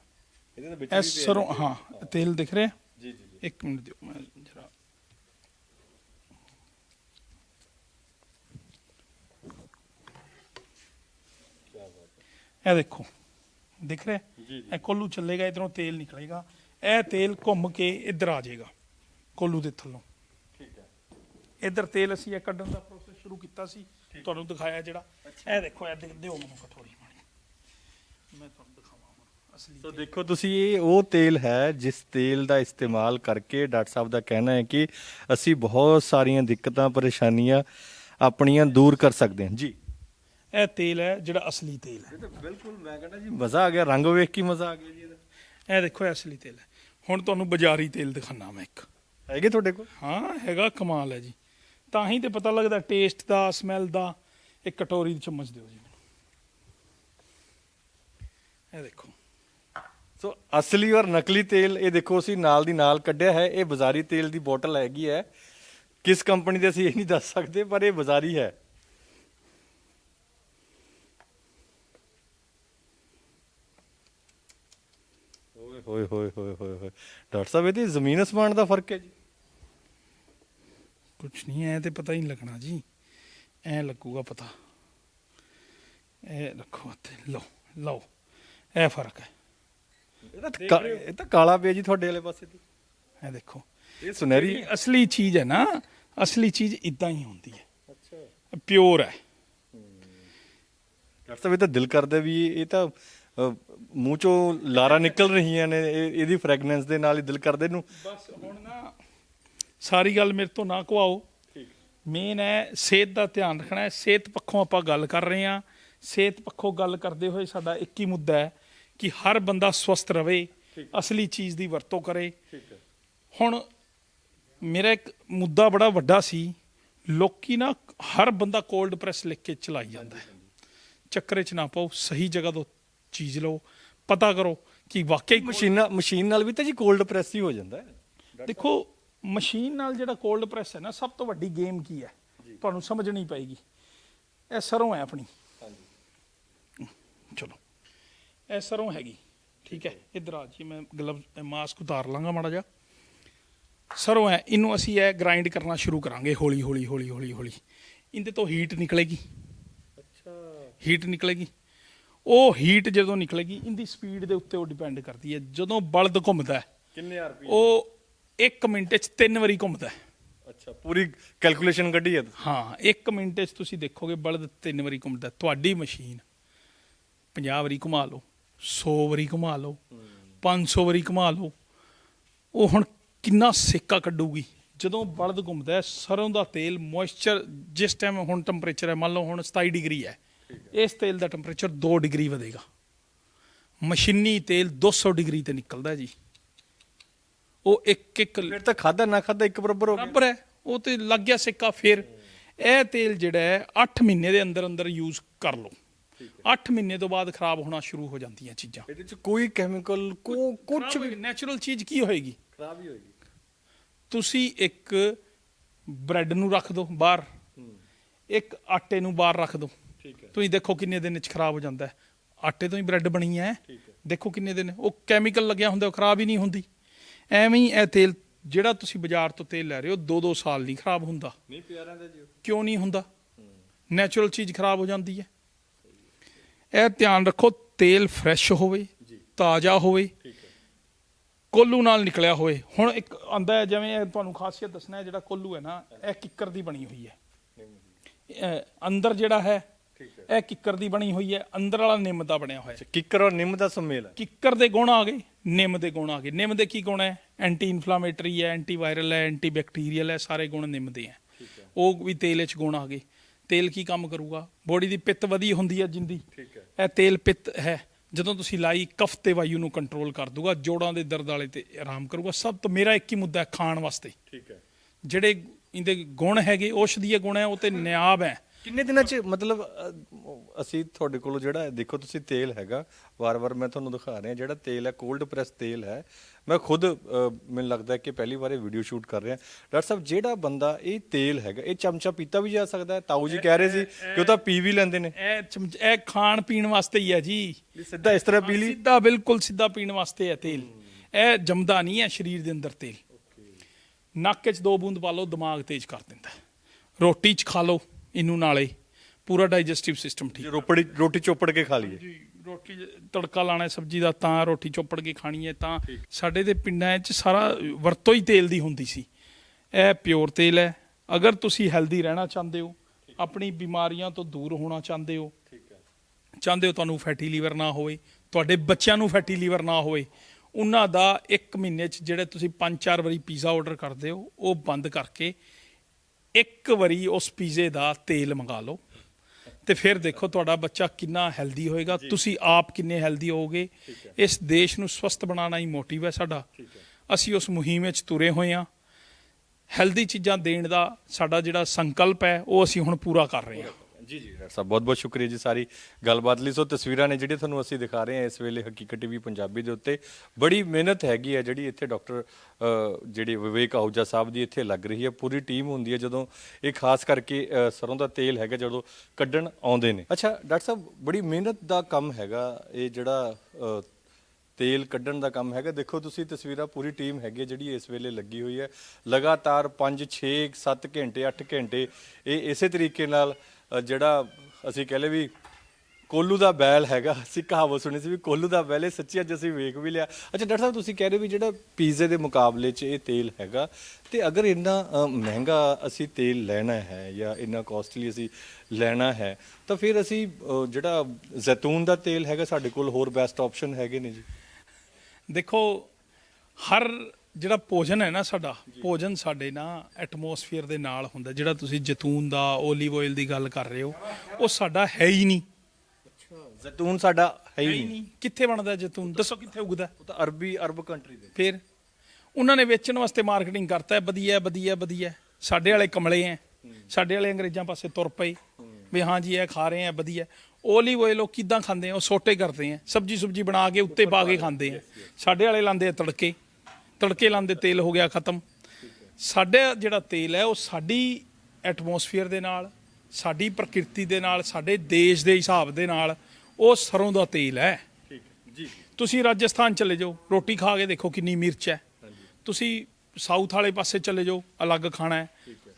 [SPEAKER 1] ਇਹਦੇ ਵਿੱਚ
[SPEAKER 2] ਇਹ ਸਰੋਂ ਹਾਂ ਤੇਲ ਦਿਖ ਰਿਹਾ?
[SPEAKER 1] ਜੀ ਜੀ ਜੀ।
[SPEAKER 2] ਇੱਕ ਮਿੰਟ ਦਿਓ ਮੈਂ ਜਰਾ। ਇਹ ਦੇਖੋ ਦਿਖ ਰਿਹਾ?
[SPEAKER 1] ਜੀ,
[SPEAKER 2] ਇਹ ਕੋਲੂ ਚੱਲੇਗਾ ਇਧਰੋਂ ਤੇਲ ਨਿਕਲੇਗਾ। ਇਹ ਤੇਲ ਘੁੰਮ ਕੇ ਇੱਧਰ ਆ ਜਾਏਗਾ ਕੋਲੂ ਦੇ ਥੱਲੋਂ।
[SPEAKER 1] ਠੀਕ ਹੈ।
[SPEAKER 2] ਇੱਧਰ ਤੇਲ ਅਸੀਂ ਇਹ ਕੱਢਣ ਦਾ ਪ੍ਰੋਸੈਸ ਸ਼ੁਰੂ ਕੀਤਾ ਸੀ ਤੁਹਾਨੂੰ ਦਿਖਾਇਆ ਜਿਹੜਾ। ਇਹ ਦੇਖੋ ਇਹ ਦਿਓ ਮੈਨੂੰ ਕਟੋਰੀ ਮਾੜੀ ਮੈਂ ਤੁਹਾਨੂੰ ਦਿਖਾਵਾਂ ਹੁਣ ਅਸਲੀ
[SPEAKER 1] ਸੋ ਦੇਖੋ ਤੁਸੀਂ ਇਹ ਉਹ ਤੇਲ ਹੈ ਜਿਸ ਤੇਲ ਦਾ ਇਸਤੇਮਾਲ ਕਰਕੇ ਡਾਕਟਰ ਸਾਹਿਬ ਦਾ ਕਹਿਣਾ ਹੈ ਕਿ ਅਸੀਂ ਬਹੁਤ ਸਾਰੀਆਂ ਦਿੱਕਤਾਂ ਪਰੇਸ਼ਾਨੀਆਂ ਆਪਣੀਆਂ ਦੂਰ ਕਰ ਸਕਦੇ ਹਾਂ। ਜੀ।
[SPEAKER 2] ਇਹ ਤੇਲ ਹੈ ਜਿਹੜਾ ਅਸਲੀ ਤੇਲ ਹੈ।
[SPEAKER 1] ਇਹ ਤਾਂ ਬਿਲਕੁਲ ਮੈਂ ਕਹਿੰਦਾ ਜੀ ਮਜ਼ਾ ਆ ਗਿਆ। ਰੰਗ ਵੇਖ ਕੇ ਮਜ਼ਾ ਆ ਗਿਆ ਜੀ ਇਹਦਾ।
[SPEAKER 2] ਇਹ ਦੇਖੋ ਇਹ ਅਸਲੀ ਤੇਲ ਹੈ। ਹੁਣ ਤੁਹਾਨੂੰ ਬਾਜ਼ਾਰੀ ਤੇਲ ਦਿਖਾਣਾ ਮੈਂ ਇੱਕ।
[SPEAKER 1] ਹੈਗੇ ਤੁਹਾਡੇ ਕੋਲ?
[SPEAKER 2] ਹਾਂ ਹੈਗਾ ਕਮਾਲ ਹੈ ਜੀ। ਤਾਂ ਹੀ ਤੇ ਪਤਾ ਲੱਗਦਾ ਟੇਸਟ ਦਾ ਸਮੈਲ ਦਾ ਇੱਕ ਕਟੋਰੀ ਦੀ ਚਮਚ ਦਿਓ ਜੀ ਮੈਨੂੰ। ਇਹ ਦੇਖੋ।
[SPEAKER 1] ਸੋ ਅਸਲੀ ਔਰ ਨਕਲੀ ਤੇਲ, ਇਹ ਦੇਖੋ ਅਸੀਂ ਨਾਲ ਦੀ ਨਾਲ ਕੱਢਿਆ ਹੈ, ਇਹ ਬਾਜ਼ਾਰੀ ਤੇਲ ਦੀ ਬੋਟਲ ਹੈਗੀ ਹੈ। ਕਿਸ ਕੰਪਨੀ ਦੇ ਅਸੀਂ ਇਹ ਨਹੀਂ ਦੱਸ ਸਕਦੇ, ਪਰ ਇਹ ਬਾਜ਼ਾਰੀ ਹੈ। ਓਏ, ਹੋਏ ਹੋਏ ਹੋਏ ਹੋਏ ਹੋਏ। ਡਾਕਟਰ ਸਾਹਿਬ, ਇਹਦੀ ਜ਼ਮੀਨ ਅਸਮਾਨ ਦਾ ਫ਼ਰਕ ਹੈ ਜੀ।
[SPEAKER 2] ਕੁਛ ਨਹੀਂ, ਐ ਤੇ ਪਤਾ ਹੀ ਨਹੀਂ ਲੱਗਣਾ ਜੀ। ਐ ਲੱਗੂਗਾ ਪਤਾ। ਇਹ ਰੱਖੋ ਤੇ ਲਓ ਲਓ। ਇਹ ਫ਼ਰਕ ਹੈ।
[SPEAKER 1] ਇਹ ਤਾਂ ਕਾ- ਇਹ ਤਾਂ ਕਾਲਾ ਪਿਆ ਜੀ ਤੁਹਾਡੇ ਵਾਲੇ ਪਾਸੇ ਤੇ।
[SPEAKER 2] ਇਹ ਦੇਖੋ।
[SPEAKER 1] ਇਹ ਸੁਨਹਿਰੀ
[SPEAKER 2] ਅਸਲੀ ਚੀਜ਼ ਹੈ ਨਾ ਅਸਲੀ ਚੀਜ਼ ਇਦਾਂ ਹੀ ਹੁੰਦੀ ਹੈ।
[SPEAKER 1] ਅੱਛਾ।
[SPEAKER 2] ਪਿਓਰ ਹੈ।
[SPEAKER 1] ਡਾਕਟਰ ਸਾਹਿਬ ਇਹ ਤਾਂ ਦਿਲ ਕਰਦਾ ਵੀ ਇਹ ਤਾਂ ਮੂੰਹ ਚੋਂ ਲਾਰਾ ਨਿਕਲ ਰਹੀਆਂ ਨੇ ਇਹ- ਇਹਦੀ ਫ੍ਰੈਗਨੈਂਸ ਦੇ ਨਾਲ ਹੀ ਦਿਲ ਕਰਦੇ ਨੂੰ
[SPEAKER 2] ਬਸ ਹੁਣ ਨਾ ਸਾਰੀ ਗੱਲ ਮੇਰੇ ਤੋਂ ਨਾ ਕਵਾਓ। ਮੇਨ ਹੈ ਸਿਹਤ ਦਾ ਧਿਆਨ ਰੱਖਣਾ ਹੈ। ਸਿਹਤ ਪੱਖੋਂ ਆਪਾਂ ਗੱਲ ਕਰ ਰਹੇ ਹਾਂ। ਸਿਹਤ ਪੱਖੋਂ ਗੱਲ ਕਰਦੇ ਹੋਏ ਸਾਡਾ ਇੱਕ ਹੀ ਮੁੱਦਾ ਹੈ ਕਿ ਹਰ ਬੰਦਾ ਸਵਸਥ ਰਵੇ ਅਸਲੀ ਚੀਜ਼ ਦੀ ਵਰਤੋਂ ਕਰੇ। ਹੁਣ ਮੇਰਾ ਇੱਕ ਮੁੱਦਾ ਬੜਾ ਵੱਡਾ ਸੀ ਲੋਕੀ ਨਾ ਹਰ ਬੰਦਾ ਕੋਲਡ ਪ੍ਰੈਸ ਲਿਖ ਕੇ ਚਲਾਈ ਜਾਂਦਾ ਹੈ। ਚੱਕਰੇ ਚ ਨਾ ਪਾਓ ਸਹੀ ਜਗ੍ਹਾ ਤੋਂ ਚੀਜ਼ ਲਓ ਪਤਾ ਕਰੋ ਕਿ ਵਾਕਈ
[SPEAKER 1] ਮਸ਼ੀਨਾਂ ਮਸ਼ੀਨ ਨਾਲ ਵੀ ਤਾਂ ਜੀ ਕੋਲਡ ਪ੍ਰੈਸ ਹੀ ਹੋ ਜਾਂਦਾ ਹੈ।
[SPEAKER 2] ਦੇਖੋ ਮਸ਼ੀਨ ਨਾਲ ਜਿਹੜਾ ਕੋਲਡ ਪ੍ਰੈਸ ਹੈ ਨਾ ਸਭ ਤੋਂ ਵੱਡੀ ਗੇਮ ਕੀ ਹੈ? ਤੁਹਾਨੂੰ ਸਮਝਣੀ ਪਏਗੀ। ਇਹ ਸਰੋਂ ਹੈ ਆਪਣੀ ਚਲੋ ਇਹ ਸਰੋਂ ਹੈਗੀ। ਠੀਕ ਹੈ ਇਧਰ ਆ ਜੀ ਮੈਂ ਗਲਵ ਮਾਸਕ ਉਤਾਰ ਲਾਂਗਾ ਮਾੜਾ ਜਿਹਾ। ਸਰੋਂ ਹੈ ਇਹਨੂੰ ਅਸੀਂ ਇਹ ਗ੍ਰਾਈਂਡ ਕਰਨਾ ਸ਼ੁਰੂ ਕਰਾਂਗੇ ਹੌਲੀ ਹੌਲੀ ਹੌਲੀ ਹੌਲੀ ਹੌਲੀ। ਇਹਦੇ ਤੋਂ ਹੀਟ ਨਿਕਲੇਗੀ।
[SPEAKER 1] ਅੱਛਾ।
[SPEAKER 2] ਹੀਟ ਨਿਕਲੇਗੀ। ਉਹ ਹੀਟ ਜਦੋਂ ਨਿਕਲੇਗੀ ਇਹਦੀ ਸਪੀਡ ਦੇ ਉੱਤੇ ਉਹ ਡਿਪੈਂਡ ਕਰਦੀ ਹੈ। ਜਦੋਂ ਬਲਦ ਘੁੰਮਦਾ ਹੈ
[SPEAKER 1] ਕਿੰਨੇ ਆਰਪੀ
[SPEAKER 2] ਉਹ 1 ਮਿੰਟ 'ਚ ਤਿੰਨ ਵਾਰੀ ਘੁੰਮਦਾ ਹੈ।
[SPEAKER 1] ਅੱਛਾ ਪੂਰੀ ਕੈਲਕੂਲੇਸ਼ਨ ਕੱਢੀ ਹੈ।
[SPEAKER 2] ਹਾਂ 1 ਮਿੰਟ 'ਚ ਤੁਸੀਂ ਦੇਖੋਗੇ ਬਲਦ ਤਿੰਨ ਵਾਰੀ ਘੁੰਮਦਾ। ਤੁਹਾਡੀ ਮਸ਼ੀਨ 50 ਵਾਰੀ ਘੁਮਾ ਲਓ। 100 ਵਾਰੀ ਘੁਮਾ ਲਓ 500 ਵਾਰੀ ਘੁਮਾ ਲਓ ਉਹ ਹੁਣ ਕਿੰਨਾ ਸੇਕਾ ਕੱਢੂਗੀ। ਜਦੋਂ ਬਲਦ ਘੁੰਮਦਾ ਹੈ ਸਰੋਂ ਦਾ ਤੇਲ ਮੋਇਸਚਰ ਜਿਸ ਟਾਈਮ ਹੁਣ ਟੈਂਪਰੇਚਰ ਹੈ ਮੰਨ ਲਓ ਹੁਣ 27 ਡਿਗਰੀ ਹੈ ਇਸ ਤੇਲ ਦਾ ਟੈਂਪਰੇਚਰ 2 ਡਿਗਰੀ ਵਧੇਗਾ। ਮਸ਼ੀਨੀ ਤੇਲ 200 ਡਿਗਰੀ ਤੇ ਨਿਕਲਦਾ ਜੀ। ਉਹ ਇੱਕ ਇੱਕ
[SPEAKER 1] ਫਿਰ ਤਾਂ ਖਾਦਾ ਨਾ ਖਾਦਾ ਇੱਕ ਬਰਾਬਰ ਹੋ ਗਿਆ।
[SPEAKER 2] ਬਰਾਬਰ ਹੈ ਉਹ ਤੇ ਲੱਗ ਗਿਆ ਸਿੱਕਾ ਫਿਰ ਇਹ ਤੇਲ ਜਿਹੜਾ ਹੈ 8 ਮਹੀਨੇ ਦੇ ਅੰਦਰ ਅੰਦਰ ਯੂਜ਼ ਕਰ ਲਓ। 8 ਮਹੀਨੇ ਤੋਂ ਬਾਅਦ ਖਰਾਬ ਹੋਣਾ ਸ਼ੁਰੂ ਹੋ ਜਾਂਦੀਆਂ ਚੀਜ਼ਾਂ।
[SPEAKER 1] ਇਹਦੇ ਚ ਕੋਈ ਕੈਮੀਕਲ ਕੋ ਕੁਝ ਵੀ
[SPEAKER 2] ਨੈਚੁਰਲ ਚੀਜ਼ ਕੀ ਹੋਏਗੀ?
[SPEAKER 1] ਖਰਾਬ ਹੀ ਹੋਏਗੀ।
[SPEAKER 2] ਤੁਸੀਂ ਇੱਕ ਬ੍ਰੈਡ ਨੂੰ ਰੱਖ ਦਿਓ ਬਾਹਰ। ਇੱਕ ਆਟੇ ਨੂੰ ਬਾਹਰ ਰੱਖ ਦਿਓ।
[SPEAKER 1] ਠੀਕ ਹੈ।
[SPEAKER 2] ਤੁਸੀਂ ਦੇਖੋ ਕਿੰਨੇ ਦਿਨ ਚ ਖਰਾਬ ਹੋ ਜਾਂਦਾ ਹੈ। ਆਟੇ ਤੋਂ ਹੀ ਬ੍ਰੈਡ ਬਣੀ ਹੈ। ਦੇਖੋ ਕਿੰਨੇ ਦਿਨ ਉਹ ਕੈਮੀਕਲ ਲੱਗਿਆ ਹੁੰਦਾ ਉਹ ਖਰਾਬ ਹੀ ਨਹੀਂ ਹੁੰਦੀ। ਐਵੇਂ ਹੀ ਇਹ ਤੇਲ ਜਿਹੜਾ ਤੁਸੀਂ ਬਾਜ਼ਾਰ ਤੋਂ ਤੇਲ ਲੈ ਰਹੇ ਹੋ 2-2 ਸਾਲ ਨਹੀਂ ਖਰਾਬ ਹੁੰਦਾ।
[SPEAKER 1] ਨਹੀਂ ਪਿਆਰਾਂ ਦਾ ਜੀ
[SPEAKER 2] ਕਿਉਂ ਨਹੀਂ ਹੁੰਦਾ? ਨੈਚੁਰਲ ਚੀਜ਼ ਖਰਾਬ ਹੋ ਜਾਂਦੀ ਹੈ। ਇਹ ਧਿਆਨ ਰੱਖੋ ਤੇਲ ਫਰੈਸ਼ ਹੋਵੇ ਤਾਜ਼ਾ ਹੋਵੇ ਕੋਲੂ ਨਾਲ ਨਿਕਲਿਆ ਹੋਵੇ। ਹੁਣ ਇੱਕ ਆਂਦਾ ਹੈ ਜਿਵੇਂ ਤੁਹਾਨੂੰ ਖਾਸੀਅਤ ਦੱਸਣਾ ਹੈ ਜਿਹੜਾ ਕੋਲੂ ਹੈ ਨਾ ਇਹ ਕਿੱਕਰ ਦੀ ਬਣੀ ਹੋਈ ਹੈ। ਅੰਦਰ ਜਿਹੜਾ ਹੈ ਇਹ ਕਿੱਕਰ ਦੀ ਬਣੀ ਹੋਈ ਹੈ ਅੰਦਰ ਵਾਲਾ ਨਿੰਮ ਦਾ ਬਣਿਆ ਹੋਇਆ ਹੈ।
[SPEAKER 1] ਕਿੱਕਰ ਔਰ ਨਿੰਮ ਦਾ ਸੁਮੇਲ ਹੈ।
[SPEAKER 2] ਕਿੱਕਰ ਦੇ ਗੁਣ ਆ ਗਏ ਨਿੰਮ ਦੇ ਗੁਣ ਆ ਗਏ। ਨਿੰਮ ਦੇ ਕੀ ਗੁਣ ਹੈ? ਐਂਟੀ ਇਨਫਲਾਮੇਟਰੀ ਹੈ ਐਂਟੀ ਵਾਇਰਲ ਹੈ ਐਂਟੀ ਬੈਕਟੀਰੀਅਲ ਹੈ ਸਾਰੇ ਗੁਣ ਨਿੰਮ ਦੇ ਹੈ। ਉਹ ਵੀ ਤੇਲ ਵਿੱਚ ਗੁਣ ਆ ਗਏ। ਤੇਲ ਕੀ ਕੰਮ ਕਰੂਗਾ? ਬੋਡੀ ਦੀ ਪਿੱਤ ਵਧੀ ਹੁੰਦੀ ਹੈ ਜਿੰਦੀ।
[SPEAKER 1] ਠੀਕ ਹੈ।
[SPEAKER 2] ਇਹ ਤੇਲ ਪਿੱਤ ਹੈ। ਜਦੋਂ ਤੁਸੀਂ ਲਾਈ ਕਫ ਤੇ ਵਾਯੂ ਨੂੰ ਕੰਟਰੋਲ ਕਰ ਦੂਗਾ ਜੋੜਾਂ ਦੇ ਦਰਦ ਵਾਲੇ ਤੇ ਆਰਾਮ ਕਰੂਗਾ। ਸਭ ਤੋਂ ਮੇਰਾ ਇੱਕ ਹੀ ਮੁੱਦਾ ਹੈ ਖਾਣ ਵਾਸਤੇ।
[SPEAKER 1] ਠੀਕ ਹੈ।
[SPEAKER 2] ਜਿਹੜੇ ਇਹਦੇ ਗੁਣ ਹੈਗੇ ਔਸ਼ਧੀਏ ਗੁਣ ਹੈ ਉਹ ਤੇ ਨਿਆਬ ਹੈ।
[SPEAKER 1] ਕਿੰਨੇ ਦਿਨਾਂ ਚ ਮਤਲਬ ਅ, ਅਸੀਂ ਤੁਹਾਡੇ ਕੋਲੋਂ ਜਿਹੜਾ ਦੇਖੋ ਤੁਸੀਂ ਤੇਲ ਹੈਗਾ ਵਾਰ-ਵਾਰ ਮੈਂ ਤੁਹਾਨੂੰ ਦਿਖਾ ਰਿਹਾ ਜਿਹੜਾ ਤੇਲ ਹੈ ਕੋਲਡ ਪ੍ਰੈਸ ਤੇਲ ਹੈ ਮੈਂ ਖੁਦ ਅ, ਮੈਨੂੰ ਲੱਗਦਾ ਕਿ ਪਹਿਲੀ ਵਾਰ ਇਹ ਵੀਡੀਓ ਸ਼ੂਟ ਕਰ ਰਿਹਾ। ਡਾਕਟਰ ਸਾਹਿਬ ਜਿਹੜਾ ਬੰਦਾ ਇਹ ਤੇਲ ਹੈਗਾ ਇਹ ਚਮਚਾ ਪੀਤਾ ਵੀ ਜਾ ਸਕਦਾ ਹੈ? ਤਾਊ ਜੀ ਕਹਿ ਰਹੇ ਸੀ ਕਿ ਉਹ ਤਾਂ ਪੀ ਵੀ ਲੈਂਦੇ ਨੇ।
[SPEAKER 2] ਇਹ ਚਮਚ ਇਹ ਖਾਣ ਪੀਣ ਵਾਸਤੇ ਹੀ ਹੈ ਜੀ।
[SPEAKER 1] ਵੀ ਸਿੱਧਾ ਇਸ ਤਰ੍ਹਾਂ ਪੀ ਲਈ?
[SPEAKER 2] ਸਿੱਧਾ ਬਿਲਕੁਲ ਸਿੱਧਾ ਪੀਣ ਵਾਸਤੇ ਹੈ ਤੇਲ। ਇਹ ਜੰਮਦਾ ਨਹੀਂ ਹੈ ਸਰੀਰ ਦੇ ਅੰਦਰ ਤੇਲ। ਨੱਕ 'ਚ ਦੋ ਬੂੰਦ ਪਾ ਲਓ ਦਿਮਾਗ ਤੇਜ਼ ਕਰ ਦਿੰਦਾ ਹੈ। ਰੋਟੀ 'ਚ ਖਾ ਲਓ। ਇਹਨੂੰ ਨਾਲੇ। ਪੂਰਾ ਡਾਈਜੈਸਟਿਵ ਸਿਸਟਮ ਠੀਕ।
[SPEAKER 1] ਰੋਪੜੀ ਰੋਟੀ ਚੋਪੜ ਕੇ ਖਾ ਲਈਏ।
[SPEAKER 2] ਜੀ ਰੋਟੀ ਤੜਕਾ ਲਾਣਾ ਸਬਜ਼ੀ ਦਾ ਤਾਂ ਰੋਟੀ ਚੋਪੜ ਕੇ ਖਾਣੀ ਹੈ ਤਾਂ। ਸਾਡੇ ਦੇ ਪਿੰਡਾਂ 'ਚ ਸਾਰਾ ਵਰਤੋਂ ਹੀ ਤੇਲ ਦੀ ਹੁੰਦੀ ਸੀ। ਇਹ ਪਿਓਰ ਤੇਲ ਹੈ। ਅਗਰ ਤੁਸੀਂ ਹੈਲਦੀ ਰਹਿਣਾ ਚਾਹੁੰਦੇ ਹੋ ਆਪਣੀ ਬਿਮਾਰੀਆਂ ਤੋਂ ਦੂਰ ਹੋਣਾ ਚਾਹੁੰਦੇ ਹੈ ਚਾਹੁੰਦੇ ਹੋ ਤੁਹਾਨੂੰ ਫੈਟੀ ਲੀਵਰ ਨਾ ਹੋਵੇ ਤੁਹਾਡੇ ਬੱਚਿਆਂ ਨੂੰ ਫੈਟੀ ਲੀਵਰ ਨਾ ਹੋਵੇ ਉਹਨਾਂ ਦਾ ਇੱਕ ਮਹੀਨੇ 'ਚ ਜਿਹੜੇ ਤੁਸੀਂ 5-4 ਵਾਰੀ ਪੀਜ਼ਾ ਆਰਡਰ ਕਰਦੇ ਹੋ ਉਹ ਬੰਦ ਕਰਕੇ ਇੱਕ ਵਾਰੀ ਉਸ ਪੀਜ਼ੇ ਦਾ ਤੇਲ ਮੰਗਾ ਲਓ ਤੇ ਫਿਰ ਦੇਖੋ ਤੁਹਾਡਾ ਬੱਚਾ ਕਿੰਨਾ ਹੈਲਦੀ ਹੋਏਗਾ। ਤੁਸੀਂ ਆਪ ਕਿੰਨੇ ਹੈਲਦੀ ਹੋਵੋਗੇ। ਇਸ ਦੇਸ਼ ਨੂੰ ਸਵਸਥ ਬਣਾਉਣਾ ਹੀ ਮੋਟਿਵ ਹੈ ਸਾਡਾ। ਅਸੀਂ ਉਸ ਮੁਹਿੰਮ ਵਿੱਚ ਤੁਰੇ ਹੋਏ ਹਾਂ। ਹੈਲਦੀ ਚੀਜ਼ਾਂ ਦੇਣ ਦਾ ਸਾਡਾ ਜਿਹੜਾ ਸੰਕਲਪ ਹੈ ਉਹ ਅਸੀਂ ਹੁਣ ਪੂਰਾ ਕਰ ਰਹੇ ਹਾਂ।
[SPEAKER 1] ਜੀ ਜੀ ਡਾਕਟਰ ਸਾਹਿਬ ਬਹੁਤ ਬਹੁਤ ਸ਼ੁਕਰੀਆ ਜੀ ਸਾਰੀ ਗੱਲਬਾਤ ਲਈ। ਸੋ ਤਸਵੀਰਾਂ ਨੇ ਜਿਹੜੀਆਂ ਤੁਹਾਨੂੰ ਅਸੀਂ ਦਿਖਾ ਰਹੇ ਹਾਂ ਇਸ ਵੇਲੇ ਹਕੀਕਤ ਟੀਵੀ ਪੰਜਾਬੀ ਦੇ ਉੱਤੇ। ਬੜੀ ਮਿਹਨਤ ਹੈਗੀ ਹੈ ਜਿਹੜੀ ਇੱਥੇ ਡਾਕਟਰ ਅ, ਜਿਹੜੇ ਵਿਵੇਕ ਆਹੂਜਾ ਸਾਹਿਬ ਦੀ ਇੱਥੇ ਲੱਗ ਰਹੀ ਹੈ। ਪੂਰੀ ਟੀਮ ਹੁੰਦੀ ਹੈ ਜਦੋਂ ਇਹ ਖਾਸ ਕਰਕੇ ਅ, ਸਰੋਂ ਦਾ ਤੇਲ ਹੈਗਾ ਜਦੋਂ ਕੱਢਣ ਆਉਂਦੇ ਨੇ। ਅੱਛਾ ਡਾਕਟਰ ਸਾਹਿਬ ਬੜੀ ਮਿਹਨਤ ਦਾ ਕੰਮ ਹੈਗਾ ਇਹ ਜਿਹੜਾ ਅ, ਤੇਲ ਕੱਢਣ ਦਾ ਕੰਮ ਹੈਗਾ। ਦੇਖੋ ਤੁਸੀਂ ਤਸਵੀਰਾਂ ਪੂਰੀ ਟੀਮ ਹੈਗੀ ਹੈ ਜਿਹੜੀ ਇਸ ਵੇਲੇ ਲੱਗੀ ਹੋਈ ਹੈ। ਲਗਾਤਾਰ 5 6 7 ਘੰਟੇ 8 ਘੰਟੇ ਇਹ ਇਸੇ ਤਰੀਕੇ ਨਾਲ ਅ, ਜਿਹੜਾ ਅਸੀਂ ਕਹ ਲਏ ਵੀ ਕੋਲੂ ਦਾ ਬੈਲ ਹੈਗਾ ਅਸੀਂ ਕਹਾਵਤ ਸੁਣੀ ਸੀ ਵੀ ਕੋਲੂ ਦਾ ਬੈਲ ਇਹ ਸੱਚੀ ਅੱਜ ਅਸੀਂ ਵੇਖ ਵੀ ਲਿਆ। ਅੱਛਾ ਡਾਕਟਰ ਸਾਹਿਬ ਤੁਸੀਂ ਕਹਿ ਰਹੇ ਹੋ ਵੀ ਜਿਹੜਾ ਪੀਜ਼ੇ ਦੇ ਮੁਕਾਬਲੇ 'ਚ ਇਹ ਤੇਲ ਹੈਗਾ ਤੇ ਅਗਰ ਇੰਨਾ ਅ, ਮਹਿੰਗਾ ਅਸੀਂ ਤੇਲ ਲੈਣਾ ਹੈ ਜਾਂ ਇੰਨਾ ਕੋਸਟਲੀ ਅਸੀਂ ਲੈਣਾ ਹੈ ਤਾਂ ਫਿਰ ਅਸੀਂ ਅ, ਜਿਹੜਾ ਜ਼ੈਤੂਨ ਦਾ ਤੇਲ ਹੈਗਾ ਸਾਡੇ ਕੋਲ ਹੋਰ ਬੈਸਟ ਆਪਸ਼ਨ ਹੈਗੇ ਨੇ ਜੀ?
[SPEAKER 2] ਦੇਖੋ ਹਰ ਜਿਹੜਾ ਭੋਜਨ ਹੈ ਨਾ ਸਾਡਾ ਭੋਜਨ ਸਾਡੇ ਨਾ ਐਟਮੋਸਫੇਅਰ ਦੇ ਨਾਲ ਹੁੰਦਾ ਜਿਹੜਾ ਤੁਸੀਂ ਜੈਤੂਨ ਦਾ ਓਲੀਵ ਆਇਲ ਦੀ ਗੱਲ ਕਰ ਰਹੇ ਹੋ ਉਹ ਸਾਡਾ ਹੈ ਹੀ ਨਹੀਂ।
[SPEAKER 1] ਜ਼ੈਤੂਨ ਸਾਡਾ ਹੈ
[SPEAKER 2] ਹੈ
[SPEAKER 1] ਨਹੀਂ।
[SPEAKER 2] ਕਿੱਥੇ ਬਣਦਾ ਜੈਤੂਨ? ਦੱਸੋ ਕਿੱਥੇ ਉਗਦਾ
[SPEAKER 1] ਉਹ ਤਾਂ ਅਰਬੀ ਅਰਬ ਕੰਟਰੀ ਦੇ
[SPEAKER 2] ਫਿਰ? ਉਹਨਾਂ ਨੇ ਵੇਚਣ ਵਾਸਤੇ ਮਾਰਕੀਟਿੰਗ ਕਰਤਾ ਹੈ ਵਧੀਆ ਵਧੀਆ ਵਧੀਆ। ਸਾਡੇ ਵਾਲੇ ਕਮਲੇ ਐ। ਸਾਡੇ ਵਾਲੇ ਅੰਗਰੇਜ਼ਾਂ ਪਾਸੇ ਤੁਰ ਪਏ। ਵੀ ਹਾਂ ਜੀ ਇਹ ਖਾ ਰਹੇ ਆ ਵਧੀਆ। ਓਲੀਵ ਆਇਲ ਉਹ ਕਿਦਾਂ ਖਾਂਦੇ ਆ ਉਹ ਸੋਟੇ ਕਰਦੇ ਆ ਸਬਜੀ ਸੁਬਜੀ ਬਣਾ ਕੇ ਉੱਤੇ ਪਾ ਕੇ ਖਾਂਦੇ ਆ। ਸਾਡੇ ਵਾਲੇ ਲਾਉਂਦੇ ਆ ਤੜਕੇ। ਤੜਕੇ ਲਾਉਂਦੇ ਤੇਲ ਹੋ ਗਿਆ ਖਤਮ। ਸਾਡੇ ਜਿਹੜਾ ਤੇਲ ਹੈ ਉਹ ਸਾਡੀ ਐਟਮੋਸਫੇਅਰ ਦੇ ਨਾਲ ਸਾਡੀ ਪ੍ਰਕਿਰਤੀ ਦੇ ਨਾਲ ਸਾਡੇ ਦੇਸ਼ ਦੇ ਹਿਸਾਬ ਦੇ ਨਾਲ ਉਹ ਸਰੋਂ ਦਾ ਤੇਲ ਹੈ।
[SPEAKER 1] ਠੀਕ ਜੀ।
[SPEAKER 2] ਤੁਸੀਂ ਰਾਜਸਥਾਨ ਚਲੇ ਜਾਓ ਰੋਟੀ ਖਾ ਕੇ ਦੇਖੋ ਕਿੰਨੀ ਮਿਰਚ ਹੈ। ਤੁਸੀਂ ਸਾਊਥ ਵਾਲੇ ਪਾਸੇ ਚਲੇ ਜਾਓ ਅਲੱਗ ਖਾਣਾ ਹੈ।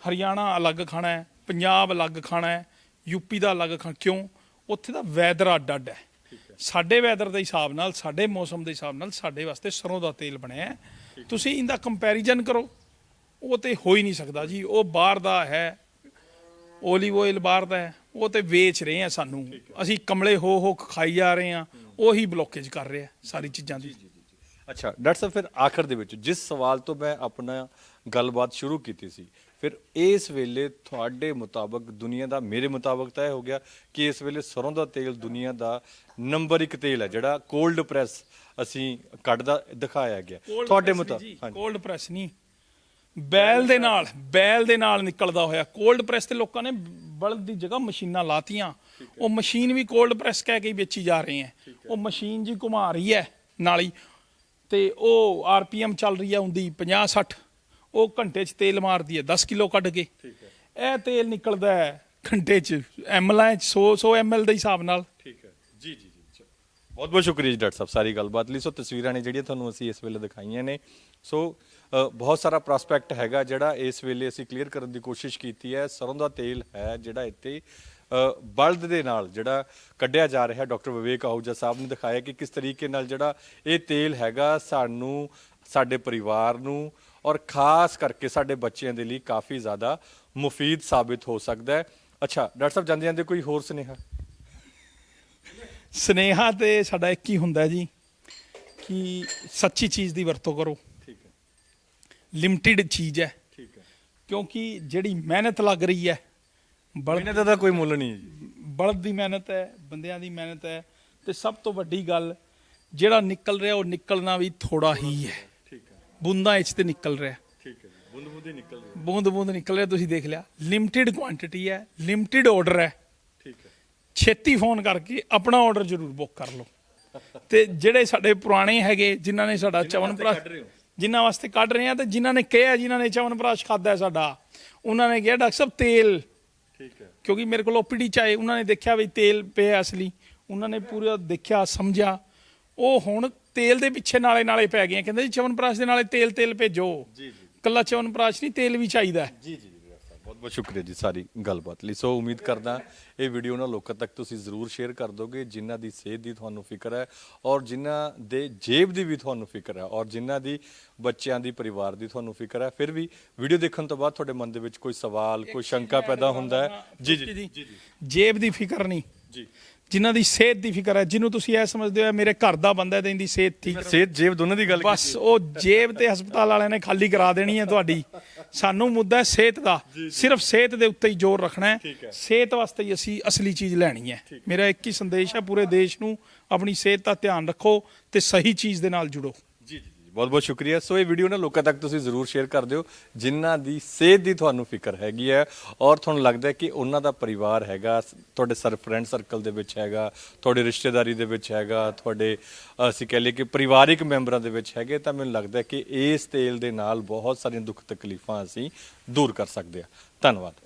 [SPEAKER 2] ਹਰਿਆਣਾ ਅਲੱਗ ਖਾਣਾ ਹੈ ਪੰਜਾਬ ਅਲੱਗ ਖਾਣਾ ਹੈ ਯੂਪੀ ਦਾ ਅਲੱਗ ਖਾਣਾ ਕਿਉਂ? ਉੱਥੇ ਦਾ ਵੈਦਰ ਅੱਡ ਅੱਡ ਹੈ। ਸਾਡੇ ਵੈਦਰ ਦੇ ਹਿਸਾਬ ਨਾਲ ਸਾਡੇ ਮੌਸਮ ਦੇ ਹਿਸਾਬ ਨਾਲ ਸਾਡੇ ਵਾਸਤੇ ਸਰੋਂ ਦਾ ਤੇਲ ਬਣਿਆ ਹੈ। ਤੁਸੀਂ ਇਹਦਾ ਕੰਪੈਰੀਜ਼ਨ ਕਰੋ। ਉਹ ਤੇ ਹੋ ਹੀ ਨਹੀਂ ਸਕਦਾ ਜੀ। ਉਹ ਬਾਹਰ ਦਾ ਹੈ। ਓਲੀਵ ਆਇਲ ਬਾਹਰ ਦਾ ਹੈ। ਉਹ ਤੇ ਵੇਚ ਰਹੇ ਆ ਸਾਨੂੰ। ਅਸੀਂ ਕਮਲੇ ਹੋ ਹੋ ਖਾਈ ਜਾ ਰਹੇ ਆ। ਉਹੀ ਬਲੋਕੇਜ ਕਰ ਰਿਹਾ ਸਾਰੀ ਚੀਜ਼ਾਂ ਦੀ।
[SPEAKER 1] ਅੱਛਾ ਡਾਕਟਰ ਸਾਹਿਬ ਫਿਰ ਆਖਰ ਦੇ ਵਿੱਚ ਜਿਸ ਸਵਾਲ ਤੋਂ ਮੈਂ ਆਪਣਾ ਗੱਲਬਾਤ ਸ਼ੁਰੂ ਕੀਤੀ ਸੀ ਫਿਰ ਇਸ ਵੇਲੇ ਤੁਹਾਡੇ ਮੁਤਾਬਕ ਦੁਨੀਆ ਦਾ ਮੇਰੇ ਮੁਤਾਬਕ ਤਾਂ ਇਹ ਹੋ ਗਿਆ ਕਿ ਇਸ ਵੇਲੇ ਸਰੋਂ ਦਾ ਤੇਲ ਦੁਨੀਆ ਦਾ ਨੰਬਰ 1 ਤੇਲ ਹੈ ਜਿਹੜਾ ਕੋਲਡ ਪ੍ਰੈਸ ਅਸੀਂ ਕੱਢਦਾ ਦਿਖਾਇਆ ਗਿਆ। ਤੁਹਾਡੇ ਮੁਤਾਬਕ ਹਾਂਜੀ।
[SPEAKER 2] ਕੋਲਡ ਪ੍ਰੈਸ ਨਹੀਂ। ਬੈਲ ਦੇ ਨਾਲ ਬੈਲ ਦੇ ਨਾਲ ਨਿਕਲਦਾ ਹੋਇਆ। ਕੋਲਡ ਪ੍ਰੈਸ ਤੇ ਲੋਕਾਂ ਨੇ ਬਲਦ ਦੀ ਜਗ੍ਹਾ ਮਸ਼ੀਨਾਂ ਲਾਤੀਆਂ। ਉਹ ਮਸ਼ੀਨ ਵੀ ਕੋਲਡ ਪ੍ਰੈਸ ਕਹਿ ਕੇ ਹੀ ਵੇਚੀ ਜਾ ਰਹੇ ਹੈ। ਉਹ ਮਸ਼ੀਨ ਜੀ ਘੁਮਾ ਰਹੀ ਹੈ ਨਾਲੀ ਤੇ ਉਹ ਆਰਪੀਐਮ ਚੱਲ ਰਹੀ ਹੈ ਹੁੰਦੀ 50 60 ਉਹ ਘੰਟੇ 'ਚ ਤੇਲ ਮਾਰਦੀ ਹੈ 10 ਕਿਲੋ ਕੱਢ ਕੇ। ਇਹ ਤੇਲ ਨਿਕਲਦਾ ਹੈ ਘੰਟੇ 'ਚ ਐਮਐਲ 'ਚ 100 100 ਐਮਐਲ ਦੇ ਹਿਸਾਬ ਨਾਲ।
[SPEAKER 1] ਠੀਕ ਹੈ। ਜੀ ਜੀ ਜੀ ਬਹੁਤ ਬਹੁਤ ਸ਼ੁਕਰੀਆ ਜੀ ਡਾਕਟਰ ਸਾਹਿਬ ਸਾਰੀ ਗੱਲਬਾਤ ਲਈ। ਸੋ ਤਸਵੀਰਾਂ ਨੇ ਜਿਹੜੀਆਂ ਤੁਹਾਨੂੰ ਅਸੀਂ ਇਸ ਵੇਲੇ ਦਿਖਾਈਆਂ ਨੇ। ਸੋ ਬਹੁਤ ਸਾਰਾ ਪ੍ਰੋਸਪੈਕਟ ਹੈਗਾ ਜਿਹੜਾ ਇਸ ਵੇਲੇ ਅਸੀਂ ਕਲੀਅਰ ਕਰਨ ਦੀ ਕੋਸ਼ਿਸ਼ ਕੀਤੀ ਹੈ। ਸਰੋਂ ਦਾ ਤੇਲ ਹੈ ਜਿਹੜਾ ਇੱਥੇ ਬਲਦ ਦੇ ਨਾਲ ਜਿਹੜਾ ਕੱਢਿਆ ਜਾ ਰਿਹਾ। ਡਾਕਟਰ ਵਿਵੇਕ ਆਹੂਜਾ ਸਾਹਿਬ ਨੇ ਦਿਖਾਇਆ ਕਿ ਕਿਸ ਤਰੀਕੇ ਨਾਲ ਜਿਹੜਾ ਇਹ ਤੇਲ ਹੈਗਾ ਸਾਨੂੰ ਸਾਡੇ ਪਰਿਵਾਰ ਨੂੰ ਔਰ ਖਾਸ ਕਰਕੇ ਸਾਡੇ ਬੱਚਿਆਂ ਦੇ ਲਈ ਕਾਫੀ ਜ਼ਿਆਦਾ ਮੁਫੀਦ ਸਾਬਿਤ ਹੋ ਸਕਦਾ ਹੈ। ਅੱਛਾ ਡਾਕਟਰ ਸਾਹਿਬ ਜਾਂਦੇ ਜਾਂਦੇ ਕੋਈ ਹੋਰ ਸੁਨੇਹਾ?
[SPEAKER 2] ਸਨੇਹਾ ਤੇ ਸਾਡਾ ਇੱਕ ਹੀ ਹੁੰਦਾ ਜੀ ਕਿ ਸੱਚੀ ਚੀਜ਼ ਦੀ ਵਰਤੋਂ ਕਰੋ।
[SPEAKER 1] ਠੀਕ ਹੈ।
[SPEAKER 2] ਲਿਮਟਿਡ ਚੀਜ਼ ਹੈ।
[SPEAKER 1] ਠੀਕ ਹੈ।
[SPEAKER 2] ਕਿਉਂਕਿ ਜਿਹੜੀ ਮਿਹਨਤ ਲੱਗ ਰਹੀ ਹੈ ਬਲਦ
[SPEAKER 1] ਮਿਹਨਤ ਦਾ ਕੋਈ ਮੁੱਲ ਨਹੀਂ ਹੈ ਜੀ।
[SPEAKER 2] ਬਲਦ ਦੀ ਮਿਹਨਤ ਹੈ ਬੰਦਿਆਂ ਦੀ ਮਿਹਨਤ ਹੈ ਤੇ ਸਭ ਤੋਂ ਵੱਡੀ ਗੱਲ ਜਿਹੜਾ ਨਿਕਲ ਰਿਹਾ ਉਹ ਨਿਕਲਣਾ ਵੀ ਥੋੜਾ ਹੀ ਹੈ। ਬੂੰਦਾਂ ਵਿੱਚ ਤੇ ਨਿਕਲ ਰਿਹਾ।
[SPEAKER 1] ਠੀਕ ਹੈ ਬੁੰਦ ਬੁੰਦੀ ਨਿਕਲ ਰਹੀ
[SPEAKER 2] ਬੂੰਦ ਬੂੰਦ ਨਿਕਲ ਰਿਹਾ ਤੁਸੀਂ ਦੇਖ ਲਿਆ। ਲਿਮਟਿਡ ਕੁਆਂਟੀਟੀ ਹੈ ਲਿਮਟਿਡ ਆਰਡਰ ਹੈ।
[SPEAKER 1] ਠੀਕ ਹੈ।
[SPEAKER 2] ਛੇਤੀ ਫੋਨ ਕਰਕੇ ਆਪਣਾ ਆਰਡਰ ਜ਼ਰੂਰ ਬੁੱਕ ਕਰ ਲਓ। ਤੇ ਜਿਹੜੇ ਸਾਡੇ ਪੁਰਾਣੇ ਹੈਗੇ ਜਿਨ੍ਹਾਂ ਨੇ ਸਾਡਾ
[SPEAKER 1] ਰਹੇ ਹੋ।
[SPEAKER 2] ਜਿਨ੍ਹਾਂ ਵਾਸਤੇ ਕੱਢ ਰਹੇ ਆ ਤੇ ਜਿਨ੍ਹਾਂ ਨੇ ਕਿਹਾ ਜਿਨ੍ਹਾਂ ਨੇ ਚਵਨਪ੍ਰਾਸ਼ ਖਾਦਾ ਹੈ ਸਾਡਾ ਉਹਨਾਂ ਨੇ ਕਿਹਾ ਡਾਕਟਰ ਸਾਹਿਬ ਤੇਲ।
[SPEAKER 1] ਠੀਕ ਹੈ।
[SPEAKER 2] ਕਿਉਂਕਿ ਮੇਰੇ ਕੋਲ ਓਪੀਡੀ ਚ ਆਏ ਉਹਨਾਂ ਨੇ ਦੇਖਿਆ ਵੀ ਤੇਲ ਪਿਆ ਅਸਲੀ। ਉਹਨਾਂ ਨੇ ਪੂਰਾ ਦੇਖਿਆ ਸਮਝਿਆ। ਉਹ ਹੁਣ ਤੇਲ ਦੇ ਪਿੱਛੇ ਨਾਲੇ ਨਾਲੇ ਪੈ ਗਏ ਆ। ਕਹਿੰਦੇ ਜੀ ਚਵਨਪ੍ਰਾਸ਼ ਦੇ ਨਾਲੇ ਤੇਲ ਤੇਲ ਭੇਜੋ।
[SPEAKER 1] ਜੀ ਜੀ।
[SPEAKER 2] ਕੱਲਾ ਚਵਨਪ੍ਰਾਸ਼ ਨਹੀਂ ਤੇਲ ਵੀ ਚਾਹੀਦਾ।
[SPEAKER 1] ਜੀ ਜੀ ਬਹੁਤ ਬਹੁਤ ਸ਼ੁਕਰੀਆ ਜੀ ਸਾਰੀ ਗੱਲਬਾਤ ਲਈ। ਸੋ ਉਮੀਦ ਕਰਦਾ ਇਹ ਵੀਡੀਓ ਉਹਨਾਂ ਲੋਕਾਂ ਤੱਕ ਤੁਸੀਂ ਜ਼ਰੂਰ ਸ਼ੇਅਰ ਕਰ ਦੋਗੇ ਜਿਨ੍ਹਾਂ ਦੀ ਸਿਹਤ ਦੀ ਤੁਹਾਨੂੰ ਫਿਕਰ ਹੈ ਔਰ ਜਿਨ੍ਹਾਂ ਦੇ ਜੇਬ ਦੀ ਵੀ ਤੁਹਾਨੂੰ ਫਿਕਰ ਹੈ ਔਰ ਜਿਨ੍ਹਾਂ ਦੀ ਬੱਚਿਆਂ ਦੀ ਪਰਿਵਾਰ ਦੀ ਤੁਹਾਨੂੰ ਫਿਕਰ ਹੈ। ਫਿਰ ਵੀ ਵੀਡੀਓ ਦੇਖਣ ਤੋਂ ਬਾਅਦ ਤੁਹਾਡੇ ਮਨ ਦੇ ਵਿੱਚ ਕੋਈ ਸਵਾਲ ਕੋਈ ਸ਼ੰਕਾ ਪੈਦਾ ਹੁੰਦਾ ਹੈ। ਜੀ ਜੀ।
[SPEAKER 2] ਜੇਬ ਦੀ ਫਿਕਰ ਨਹੀਂ।
[SPEAKER 1] ਜੀ।
[SPEAKER 2] ਜਿਨ੍ਹਾਂ ਦੀ ਸਿਹਤ ਦੀ ਫਿਕਰ ਹੈ ਜਿਹਨੂੰ ਤੁਸੀਂ ਇਹ ਸਮਝਦੇ ਹੋ ਇਹ ਮੇਰੇ ਘਰ ਦਾ ਬੰਦਾ ਹੈ ਤੇ ਇਹਦੀ ਸਿਹਤ ਠੀਕ
[SPEAKER 1] ਸਿਹਤ ਜੇਬ ਦੋਨਾਂ ਦੀ ਗੱਲ
[SPEAKER 2] ਬਸ ਉਹ ਜੇਬ ਤੇ ਹਸਪਤਾਲ ਵਾਲਿਆਂ ਨੇ ਖਾਲੀ ਕਰਾ ਦੇਣੀ ਹੈ ਤੁਹਾਡੀ। ਸਾਨੂੰ ਮੁੱਦਾ ਹੈ ਸਿਹਤ ਦਾ। ਸਿਰਫ ਸਿਹਤ ਦੇ ਉੱਤੇ ਹੀ ਜ਼ੋਰ ਰੱਖਣਾ
[SPEAKER 1] ਠੀਕ ਹੈ।
[SPEAKER 2] ਸਿਹਤ ਵਾਸਤੇ ਹੀ ਅਸੀਂ ਅਸਲੀ ਚੀਜ਼ ਲੈਣੀ ਹੈ। ਮੇਰਾ ਇੱਕ ਹੀ ਸੰਦੇਸ਼ ਹੈ ਪੂਰੇ ਦੇਸ਼ ਨੂੰ ਆਪਣੀ ਸਿਹਤ ਦਾ ਧਿਆਨ ਰੱਖੋ ਤੇ ਸਹੀ ਚੀਜ਼ ਦੇ ਨਾਲ ਜੁੜੋ।
[SPEAKER 1] ਬਹੁਤ ਬਹੁਤ ਸ਼ੁਕਰੀਆ। ਸੋ ਇਹ ਵੀਡੀਓ ਨਾ ਲੋਕਾਂ ਤੱਕ ਤੁਸੀਂ ਜ਼ਰੂਰ ਸ਼ੇਅਰ ਕਰ ਦਿਓ, ਜਿਨ੍ਹਾਂ ਦੀ ਸਿਹਤ ਦੀ ਤੁਹਾਨੂੰ ਫਿਕਰ ਹੈਗੀ ਹੈ ਔਰ ਤੁਹਾਨੂੰ ਲੱਗਦਾ ਹੈ ਕਿ ਉਹਨਾਂ ਦਾ ਪਰਿਵਾਰ ਹੈਗਾ, ਤੁਹਾਡੇ ਸਰ ਫਰੈਂਡ ਸਰਕਲ ਦੇ ਵਿੱਚ ਹੈਗਾ, ਤੁਹਾਡੇ ਰਿਸ਼ਤੇਦਾਰੀ ਦੇ ਵਿੱਚ ਹੈਗਾ, ਤੁਹਾਡੇ, ਅਸੀਂ ਕਹ ਲਈਏ ਕਿ ਪਰਿਵਾਰਿਕ ਮੈਂਬਰਾਂ ਦੇ ਵਿੱਚ ਹੈਗੇ, ਤਾਂ ਮੈਨੂੰ ਲੱਗਦਾ ਹੈ ਕਿ ਇਸ ਤੇਲ ਦੇ ਨਾਲ ਬਹੁਤ ਸਾਰੀਆਂ ਦੁੱਖ ਤਕਲੀਫਾਂ ਅਸੀਂ ਦੂਰ ਕਰ ਸਕਦੇ ਹਾਂ। ਧੰਨਵਾਦ।